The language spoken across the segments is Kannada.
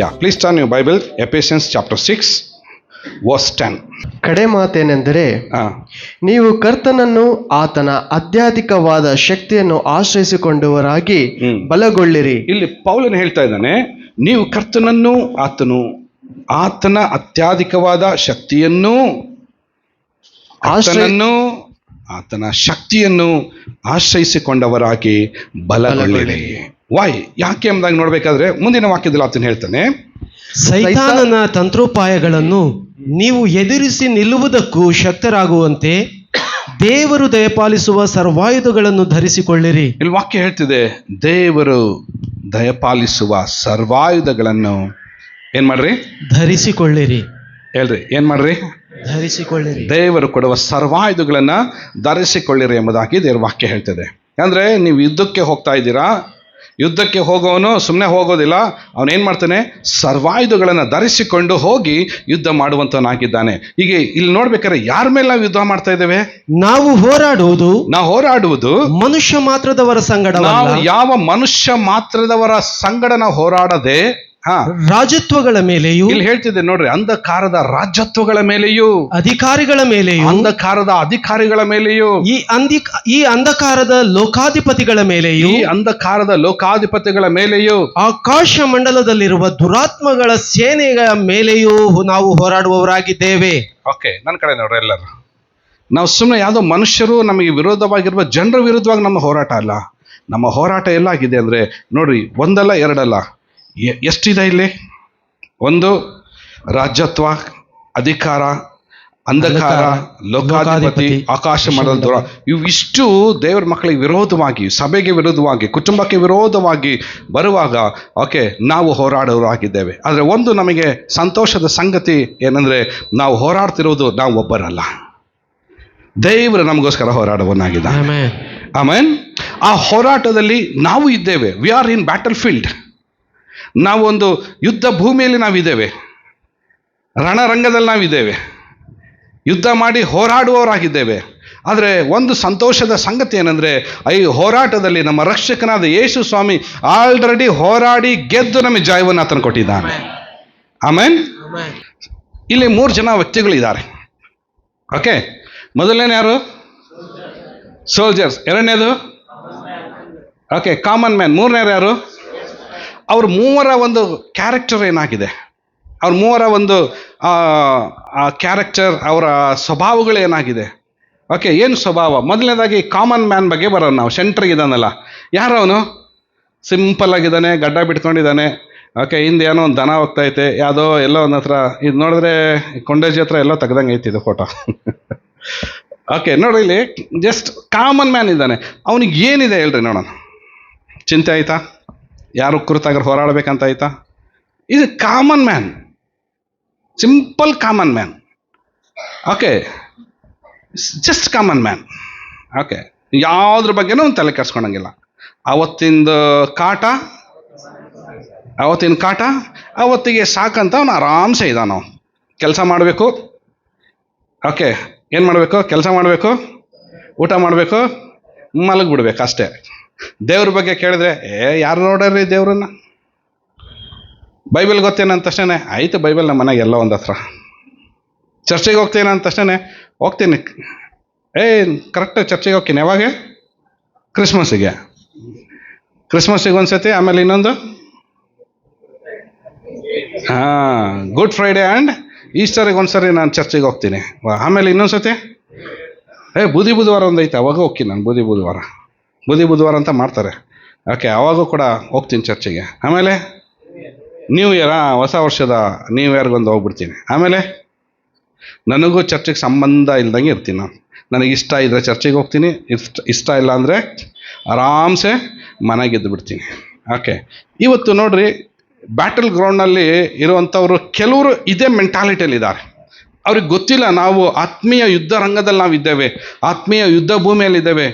Yeah please turn you Bible Ephesians chapter six verse ten ಕಡೆ ಮಾತೇನೆಂದರೆ ನೀವು ಕರ್ತನನ್ನು ಆತನ ಅತ್ಯಾಧಿಕವಾದ ಶಕ್ತಿಯನ್ನು ಆಶ್ರಯಿಸಿಕೊಂಡವರಾಗಿ. ಬಲಗೊಳ್ಳಿರಿ. ಇಲ್ಲಿ ಪೌಲನ್ ಹೇಳ್ತಾ ಇದ್ದಾನೆ ನೀವು ಕರ್ತನನ್ನು ಆತನು ಆತನ ಅತ್ಯಾಧಿಕವಾದ ಶಕ್ತಿಯನ್ನು ಆತನನ್ನು ಆತನ ಶಕ್ತಿಯನ್ನು ಆಶ್ರಯಿಸಿಕೊಂಡವರಾಗಿ ಬಲಗೊಳ್ಳಿರಿ. ವಾಯ್ ಯಾಕೆ ಎಂಬುದಾಗಿ ನೋಡ್ಬೇಕಾದ್ರೆ ಮುಂದಿನ ವಾಕ್ಯದಲ್ಲಿ ಆತನು ಹೇಳ್ತಾನೆ ಸೈತಾನನ ತಂತ್ರೋಪಾಯಗಳನ್ನು ನೀವು ಎದುರಿಸಿ ನಿಲ್ಲುವುದಕ್ಕೂ ಶಕ್ತರಾಗುವಂತೆ ದೇವರು ದಯಪಾಲಿಸುವ ಸರ್ವಾಯುಧಗಳನ್ನು ಧರಿಸಿಕೊಳ್ಳಿರಿ. ಇಲ್ಲಿ ವಾಕ್ಯ ಹೇಳ್ತಿದೆ ದೇವರು ದಯಪಾಲಿಸುವ ಸರ್ವಾಯುಧಗಳನ್ನು ಏನ್ ಮಾಡ್ರಿ? ಧರಿಸಿಕೊಳ್ಳಿರಿ. ಹೇಳ್ರಿ ಏನ್ ಮಾಡ್ರಿ? ಧರಿಸಿಕೊಳ್ಳಿರಿ. ದೇವರು ಕೊಡುವ ಸರ್ವಾಯುಧಗಳನ್ನ ಧರಿಸಿಕೊಳ್ಳಿರಿ ಎಂಬುದಾಗಿ ದೇವರ ವಾಕ್ಯ ಹೇಳ್ತದೆ. ಅಂದ್ರೆ ನೀವು ಯುದ್ಧಕ್ಕೆ ಹೋಗ್ತಾ ಇದ್ದೀರಾ ಯುದ್ಧಕ್ಕೆ ಹೋಗೋವನು ಸುಮ್ಮನೆ ಹೋಗೋದಿಲ್ಲ. ಅವನೇನು ಏನು ಮಾಡ್ತಾನೆ? ಸರ್ವಾಯುಧಗಳನ್ನು ಧರಿಸಿಕೊಂಡು ಹೋಗಿ ಯುದ್ಧ ಮಾಡುವಂತವನಾಗಿದ್ದಾನೆ. ಹೀಗೆ ಇಲ್ಲಿ ನೋಡ್ಬೇಕಾದ್ರೆ ಯಾರ ಮೇಲೆ ನಾವು ಯುದ್ಧ ಮಾಡ್ತಾ ಇದ್ದೇವೆ? ನಾವು ಹೋರಾಡುವುದು ನಾವು ಹೋರಾಡುವುದು ಮನುಷ್ಯ ಮಾತ್ರದವರ ನಾವು ಯಾವ ಮನುಷ್ಯ ಮಾತ್ರದವರ ಸಂಗಡ ನಾವು ಹೋರಾಡದೆ ರಾಜತ್ವಗಳ ಮೇಲೆಯೂ ಇಲ್ಲಿ ಹೇಳ್ತಿದ್ದೆ ನೋಡ್ರಿ ಅಂಧಕಾರದ ರಾಜತ್ವಗಳ ಮೇಲೆಯೂ ಅಧಿಕಾರಿಗಳ ಮೇಲೆಯೂ ಅಂಧಕಾರದ ಅಧಿಕಾರಿಗಳ ಮೇಲೆಯೂ ಈ ಅಂಧಿ ಈ ಅಂಧಕಾರದ ಲೋಕಾಧಿಪತಿಗಳ ಮೇಲೆಯೂ ಈ ಅಂಧಕಾರದ ಲೋಕಾಧಿಪತಿಗಳ ಮೇಲೆಯೂ ಆಕಾಶ ಮಂಡಲದಲ್ಲಿರುವ ದುರಾತ್ಮಗಳ ಸೇನೆಗಳ ಮೇಲೆಯೂ ನಾವು ಹೋರಾಡುವವರಾಗಿದ್ದೇವೆ. ಓಕೆ ನನ್ನ ಕಡೆ ನೋಡ್ರಿ ಎಲ್ಲರೂ. ನಾವು ಸುಮ್ಮನೆ ಯಾವುದೋ ಮನುಷ್ಯರು ನಮಗೆ ವಿರೋಧವಾಗಿರುವ ಜನರ ವಿರುದ್ಧವಾಗಿ ನಮ್ಮ ಹೋರಾಟ ಅಲ್ಲ. ನಮ್ಮ ಹೋರಾಟ ಎಲ್ಲ ಆಗಿದೆ ಅಂದರೆ ನೋಡ್ರಿ ಒಂದಲ್ಲ ಎರಡಲ್ಲ. ಎಷ್ಟಿದೆ ಇಲ್ಲಿ? ಒಂದು ರಾಜ್ಯತ್ವ ಅಧಿಕಾರ ಅಂಧಕಾರ ಲೋಕಾಧಿಪತಿ ಆಕಾಶ ಮಂಡಲ ದೂರ ಇವಿಷ್ಟು ದೇವರ ಮಕ್ಕಳಿಗೆ ವಿರೋಧವಾಗಿ ಸಭೆಗೆ ವಿರೋಧವಾಗಿ ಕುಟುಂಬಕ್ಕೆ ವಿರೋಧವಾಗಿ ಬರುವಾಗ ಓಕೆ ನಾವು ಹೋರಾಡೋರಾಗಿದ್ದೇವೆ ಆದರೆ ಒಂದು ನಮಗೆ ಸಂತೋಷದ ಸಂಗತಿ ಏನಂದರೆ ನಾವು ಹೋರಾಡ್ತಿರೋದು ನಾವು ಒಬ್ಬರಲ್ಲ. ದೇವರು ನಮಗೋಸ್ಕರ ಹೋರಾಡುವನಾಗಿದ್ದ. ಆಮೇನ್. ಆ ಹೋರಾಟದಲ್ಲಿ ನಾವು ಇದ್ದೇವೆ. We are in battle field ನಾವು ಒಂದು ಯುದ್ಧ ಭೂಮಿಯಲ್ಲಿ ನಾವಿದ್ದೇವೆ. ರಣರಂಗದಲ್ಲಿ ನಾವಿದ್ದೇವೆ. ಯುದ್ಧ ಮಾಡಿ ಹೋರಾಡುವವರಾಗಿದ್ದೇವೆ. ಆದರೆ ಒಂದು ಸಂತೋಷದ ಸಂಗತಿ ಏನಂದರೆ ಈ ಹೋರಾಟದಲ್ಲಿ ನಮ್ಮ ರಕ್ಷಕನಾದ ಯೇಸು ಸ್ವಾಮಿ ಆಲ್ರೆಡಿ ಹೋರಾಡಿ ಗೆದ್ದು ನಮಗೆ ಜಾಯವನ್ನು ಆತನು ಕೊಟ್ಟಿದ್ದಾನೆ. ಆಮೇನ್? ಇಲ್ಲಿ ಮೂರು ಜನ ವ್ಯಕ್ತಿಗಳಿದ್ದಾರೆ. ಓಕೆ? ಮೊದಲನೇ ಯಾರು? ಸೋಲ್ಜರ್ಸ್. ಎರಡನೇದು? Okay common man. ಮೂರನೇ ಯಾರು? ಅವ್ರ ಮೂವರ ಒಂದು ಕ್ಯಾರೆಕ್ಟರ್ ಏನಾಗಿದೆ? ಅವ್ರ ಮೂವರ ಒಂದು ಕ್ಯಾರೆಕ್ಟರ್ ಅವರ ಸ್ವಭಾವಗಳು ಏನಾಗಿದೆ? ಓಕೆ ಏನು ಸ್ವಭಾವ? ಮೊದಲನೇದಾಗಿ ಕಾಮನ್ ಮ್ಯಾನ್ ಬಗ್ಗೆ ಬರೋಣ ನಾವು. ಸೆಂಟ್ರಿಗೆ ಇದ್ದಾನಲ್ಲ. ಯಾರು ಅವನು? ಸಿಂಪಲ್ ಆಗಿದ್ದಾನೆ, ಗಡ್ಡ ಬಿಟ್ಕೊಂಡಿದ್ದಾನೆ. ಓಕೆ ಹಿಂದೆ ಏನೋ ಒಂದು ದನ ಹೋಗ್ತಾ ಐತೆ ಯಾವುದೋ ಎಲ್ಲೋ ಒಂದು ಹತ್ರ. ಇದು ನೋಡಿದ್ರೆ ಕೊಂಡೇಜಿ ಹತ್ರ ಎಲ್ಲ ತೆಗ್ದಂಗೆ ಐತಿ ಇದು ಫೋಟೋ ಓಕೆ ನೋಡಿ ಇಲ್ಲಿ ಜಸ್ಟ್ ಕಾಮನ್ ಮ್ಯಾನ್ ಇದ್ದಾನೆ. ಅವನಿಗೆ ಏನಿದೆ ಹೇಳ್ರಿ ನೋಡೋಣ. ಚಿಂತೆ ಆಯ್ತಾ? ಯಾರು ಕುರಿತಾಗ್ರೆ ಹೋರಾಡಬೇಕಂತ ಆಯ್ತಾ? ಇದು common man simple common man okay just common man okay ಯಾವುದ್ರ ಬಗ್ಗೆನೂ ಒಂದು ತಲೆ ಕೆಡ್ಸ್ಕೊಳಂಗಿಲ್ಲ ಅವತ್ತಿಂದ ಕಾಟ, ಅವತ್ತಿನ ಕಾಟ, ಅವತ್ತಿಗೆ ಸಾಕಂತ ಅವನು ಆರಾಮ್ಸೆ ಅವನು. ಕೆಲಸ ಮಾಡಬೇಕು. ಓಕೆ ಏನು ಮಾಡಬೇಕು? ಕೆಲಸ ಮಾಡಬೇಕು? ಊಟ ಮಾಡಬೇಕು? ಮಲಗಿಬಿಡ್ಬೇಕು ಅಷ್ಟೇ. ದೇವ್ರ ಬಗ್ಗೆ ಕೇಳಿದ್ರೆ, ಏ, ಯಾರು ನೋಡ್ರಿ ದೇವ್ರನ್ನ? ಬೈಬಲ್ ಗೊತ್ತೇನಂತ ತಕ್ಷಣ ಆಯ್ತು ಬೈಬಲ್ ನಮ್ಮ ಮನೆಗೆ ಎಲ್ಲ ಒಂದು ಹತ್ರ. ಚರ್ಚೆಗೆ ಹೋಗ್ತೇನೆ ಅಂದ ತಕ್ಷಣ ಹೋಗ್ತೀನಿ. ಏ ಕರೆಕ್ಟ್ ಚರ್ಚೆಗೆ ಹೋಗ್ತೀನಿ. ಯಾವಾಗ? ಕ್ರಿಸ್ಮಸ್ಸಿಗೆ. ಕ್ರಿಸ್ಮಸ್ಸಿಗೆ ಒಂದ್ಸತಿ, ಆಮೇಲೆ ಇನ್ನೊಂದು? ಹಾಂ, ಗುಡ್ ಫ್ರೈಡೆ ಆ್ಯಂಡ್ ಈಸ್ಟರಿಗೆ ಒಂದ್ಸರಿ ನಾನು ಚರ್ಚಿಗೆ ಹೋಗ್ತೀನಿ. ಆಮೇಲೆ ಇನ್ನೊಂದ್ಸತಿ? ಏ, ಬುಧಿ ಬುಧವಾರ ಒಂದು ಐತೆ ಅವಾಗ ಹೋಗ್ತೀನಿ ನಾನು ಬುಧಿ ಬುಧವಾರ. ಬುಧಿ ಬುಧವಾರ ಅಂತ ಮಾಡ್ತಾರೆ. ಓಕೆ ಅವಾಗೂ ಕೂಡ ಹೋಗ್ತೀನಿ ಚರ್ಚಿಗೆ. ಆಮೇಲೆ ನ್ಯೂ ಇಯರ್ ಹೊಸ ವರ್ಷದ ನ್ಯೂ ಇಯರ್ಗೊಂದು ಹೋಗ್ಬಿಡ್ತೀನಿ. ಆಮೇಲೆ ನನಗೂ ಚರ್ಚಿಗೆ ಸಂಬಂಧ ಇಲ್ದಂಗೆ ಇರ್ತೀನಿ ನಾನು. ನನಗೆ ಇಷ್ಟ ಇದ್ದರೆ ಚರ್ಚಿಗೆ ಹೋಗ್ತೀನಿ, ಇಷ್ಟ ಇಷ್ಟ ಇಲ್ಲ ಅಂದರೆ ಆರಾಮ್ಸೆ ಮನೆಗೆದ್ದು ಬಿಡ್ತೀನಿ. ಓಕೆ ಇವತ್ತು ನೋಡ್ರಿ ಬ್ಯಾಟಲ್ ಗ್ರೌಂಡ್ನಲ್ಲಿ ಇರುವಂಥವರು ಕೆಲವರು ಇದೇ ಮೆಂಟಾಲಿಟಿಯಲ್ಲಿದ್ದಾರೆ ಅವ್ರಿಗೆ ಗೊತ್ತಿಲ್ಲ ನಾವು ಆತ್ಮೀಯ ಯುದ್ಧ ರಂಗದಲ್ಲಿ ನಾವು ಇದ್ದೇವೆ ಆತ್ಮೀಯ ಯುದ್ಧ ಭೂಮಿಯಲ್ಲಿದ್ದೇವೆ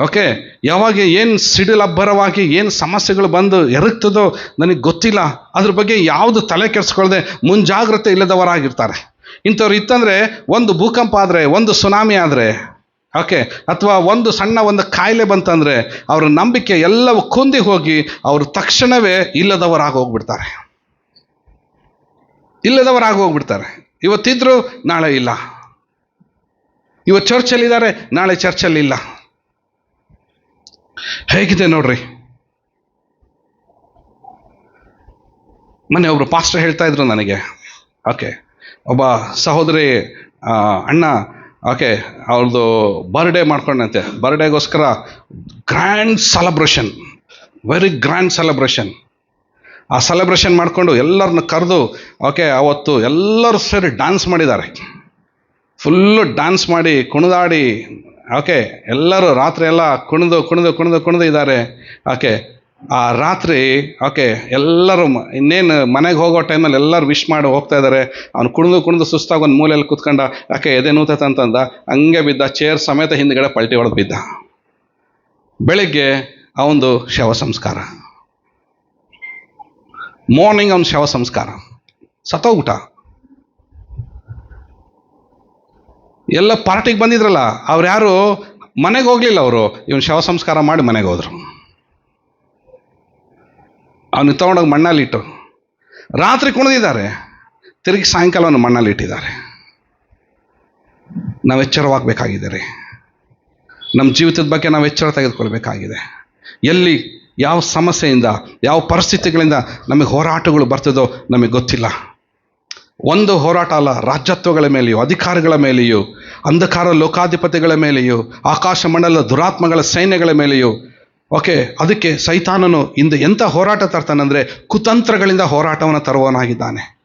ಓಕೆ ಯಾವಾಗ ಏನು ಸಿಡಿಲಬ್ಬರವಾಗಿ ಏನು ಸಮಸ್ಯೆಗಳು ಬಂದು ಎರಗ್ತದೋ ನನಗೆ ಗೊತ್ತಿಲ್ಲ. ಅದ್ರ ಬಗ್ಗೆ ಯಾವುದು ತಲೆ ಕೆಡಿಸ್ಕೊಳ್ಳದೆ ಮುಂಜಾಗ್ರತೆ ಇಲ್ಲದವರಾಗಿರ್ತಾರೆ. ಇಂಥವ್ರು ಇತ್ತಂದರೆ ಒಂದು ಭೂಕಂಪ ಆದರೆ, ಒಂದು ಸುನಾಮಿ ಆದರೆ ಓಕೆ ಅಥವಾ ಒಂದು ಸಣ್ಣ ಒಂದು ಕಾಯಿಲೆ ಬಂತಂದರೆ ಅವರ ನಂಬಿಕೆ ಎಲ್ಲವೂ ಕುಂದಿ ಹೋಗಿ ಅವರು ತಕ್ಷಣವೇ ಇಲ್ಲದವರಾಗಿ ಹೋಗ್ಬಿಡ್ತಾರೆ. ಇಲ್ಲದವರಾಗಿ ಹೋಗ್ಬಿಡ್ತಾರೆ. ಇವತ್ತಿದ್ರು ನಾಳೆ ಇಲ್ಲ. ಇವತ್ತು ಚರ್ಚಲ್ಲಿದ್ದಾರೆ, ನಾಳೆ ಚರ್ಚಲ್ಲಿ ಇಲ್ಲ. ಹೇಗಿದೆ ನೋಡ್ರಿ? ಮೊನ್ನೆ ಒಬ್ರು ಪಾಸ್ಟರ್ ಹೇಳ್ತಾ ಇದ್ರು ನನಗೆ. ಓಕೆ ಒಬ್ಬ ಸಹೋದರಿ ಅಣ್ಣ ಓಕೆ ಅವ್ರದ್ದು ಬರ್ಡೇ ಮಾಡ್ಕೊಂಡಂತೆ. ಬರ್ಡೇಗೋಸ್ಕರ grand celebration very grand celebration ಆ ಸೆಲೆಬ್ರೇಷನ್ ಮಾಡಿಕೊಂಡು ಎಲ್ಲರನ್ನ ಕರೆದು ಓಕೆ ಅವತ್ತು ಎಲ್ಲರೂ ಸೇರಿ ಡ್ಯಾನ್ಸ್ ಮಾಡಿದ್ದಾರೆ. ಫುಲ್ಲು ಡ್ಯಾನ್ಸ್ ಮಾಡಿ, ಕುಣಿದಾಡಿ ಓಕೆ ಎಲ್ಲರೂ ರಾತ್ರಿ ಎಲ್ಲ ಕುಣಿದು ಕುಣಿದು ಕುಣಿದು ಕುಣಿದು ಇದ್ದಾರೆ. ಓಕೆ ಆ ರಾತ್ರಿ ಓಕೆ ಎಲ್ಲರೂ ಇನ್ನೇನು ಮನೆಗೆ ಹೋಗೋ ಟೈಮಲ್ಲಿ ಎಲ್ಲರೂ ವಿಶ್ ಮಾಡಿ ಹೋಗ್ತಾ ಇದ್ದಾರೆ. ಅವ್ನು ಕುಣಿದು ಕುಣಿದು ಸುಸ್ತಾಗಿ ಒಂದು ಮೂಲೆಯಲ್ಲಿ ಕುತ್ಕೊಂಡ ಯಾಕೆ ಎದೆ ನೂತೈತೆ ಅಂತಂದ. ಹಂಗೆ ಬಿದ್ದ, ಚೇರ್ ಸಮೇತ ಹಿಂದ್ಗಡೆ ಪಲ್ಟಿ ಹೊಡೆದು ಬಿದ್ದ. ಬೆಳಿಗ್ಗೆ ಅವನು ಶವ ಸಂಸ್ಕಾರ. ಮಾರ್ನಿಂಗ್ ಅವ್ನ ಶವ ಸಂಸ್ಕಾರ. ಸತ್ತೋಗ್ಬಿಟ್ಟ. ಎಲ್ಲ ಪಾರ್ಟಿಗೆ ಬಂದಿದ್ರಲ್ಲ, ಅವ್ರು ಯಾರು ಮನೆಗೆ ಹೋಗ್ಲಿಲ್ಲ ಅವರು. ಇವನು ಶವ ಸಂಸ್ಕಾರ ಮಾಡಿ ಮನೆಗೆ ಹೋದರು. ಅವನು ತಗೊಂಡೋಗಿ ಮಣ್ಣಲ್ಲಿಟ್ಟು ರಾತ್ರಿ ಕುಣಿದಿದ್ದಾರೆ. ತಿರುಗಿ ಸಾಯಂಕಾಲವನ್ನು ಮಣ್ಣಲ್ಲಿ ಇಟ್ಟಿದ್ದಾರೆ. ನಾವು ಎಚ್ಚರವಾಗಬೇಕಾಗಿದೆ ರೀ ನಮ್ಮ ಜೀವಿತದ ಬಗ್ಗೆ ನಾವು ಎಚ್ಚರ ತೆಗೆದುಕೊಳ್ಬೇಕಾಗಿದೆ. ಎಲ್ಲಿ ಯಾವ ಸಮಸ್ಯೆಯಿಂದ, ಯಾವ ಪರಿಸ್ಥಿತಿಗಳಿಂದ ನಮಗೆ ಹೋರಾಟಗಳು ಬರ್ತದೋ ನಮಗೆ ಗೊತ್ತಿಲ್ಲ. ಒಂದು ಹೋರಾಟ ಅಲ್ಲ, ರಾಜ್ಯತ್ವಗಳ ಮೇಲೆಯೂ, ಅಧಿಕಾರಗಳ ಮೇಲೆಯೂ, ಅಂಧಕಾರ ಲೋಕಾಧಿಪತಿಗಳ ಮೇಲೆಯೂ, ಆಕಾಶ ಮಂಡಲ ದುರಾತ್ಮಗಳ ಸೈನ್ಯಗಳ ಮೇಲೆಯೂ. ಓಕೆ, ಅದಕ್ಕೆ ಸೈತಾನನು ಇಂದು ಎಂಥ ಹೋರಾಟ ತರ್ತಾನಂದರೆ ಕುತಂತ್ರಗಳಿಂದ ಹೋರಾಟವನ್ನು ತರುವವನಾಗಿದ್ದಾನೆ.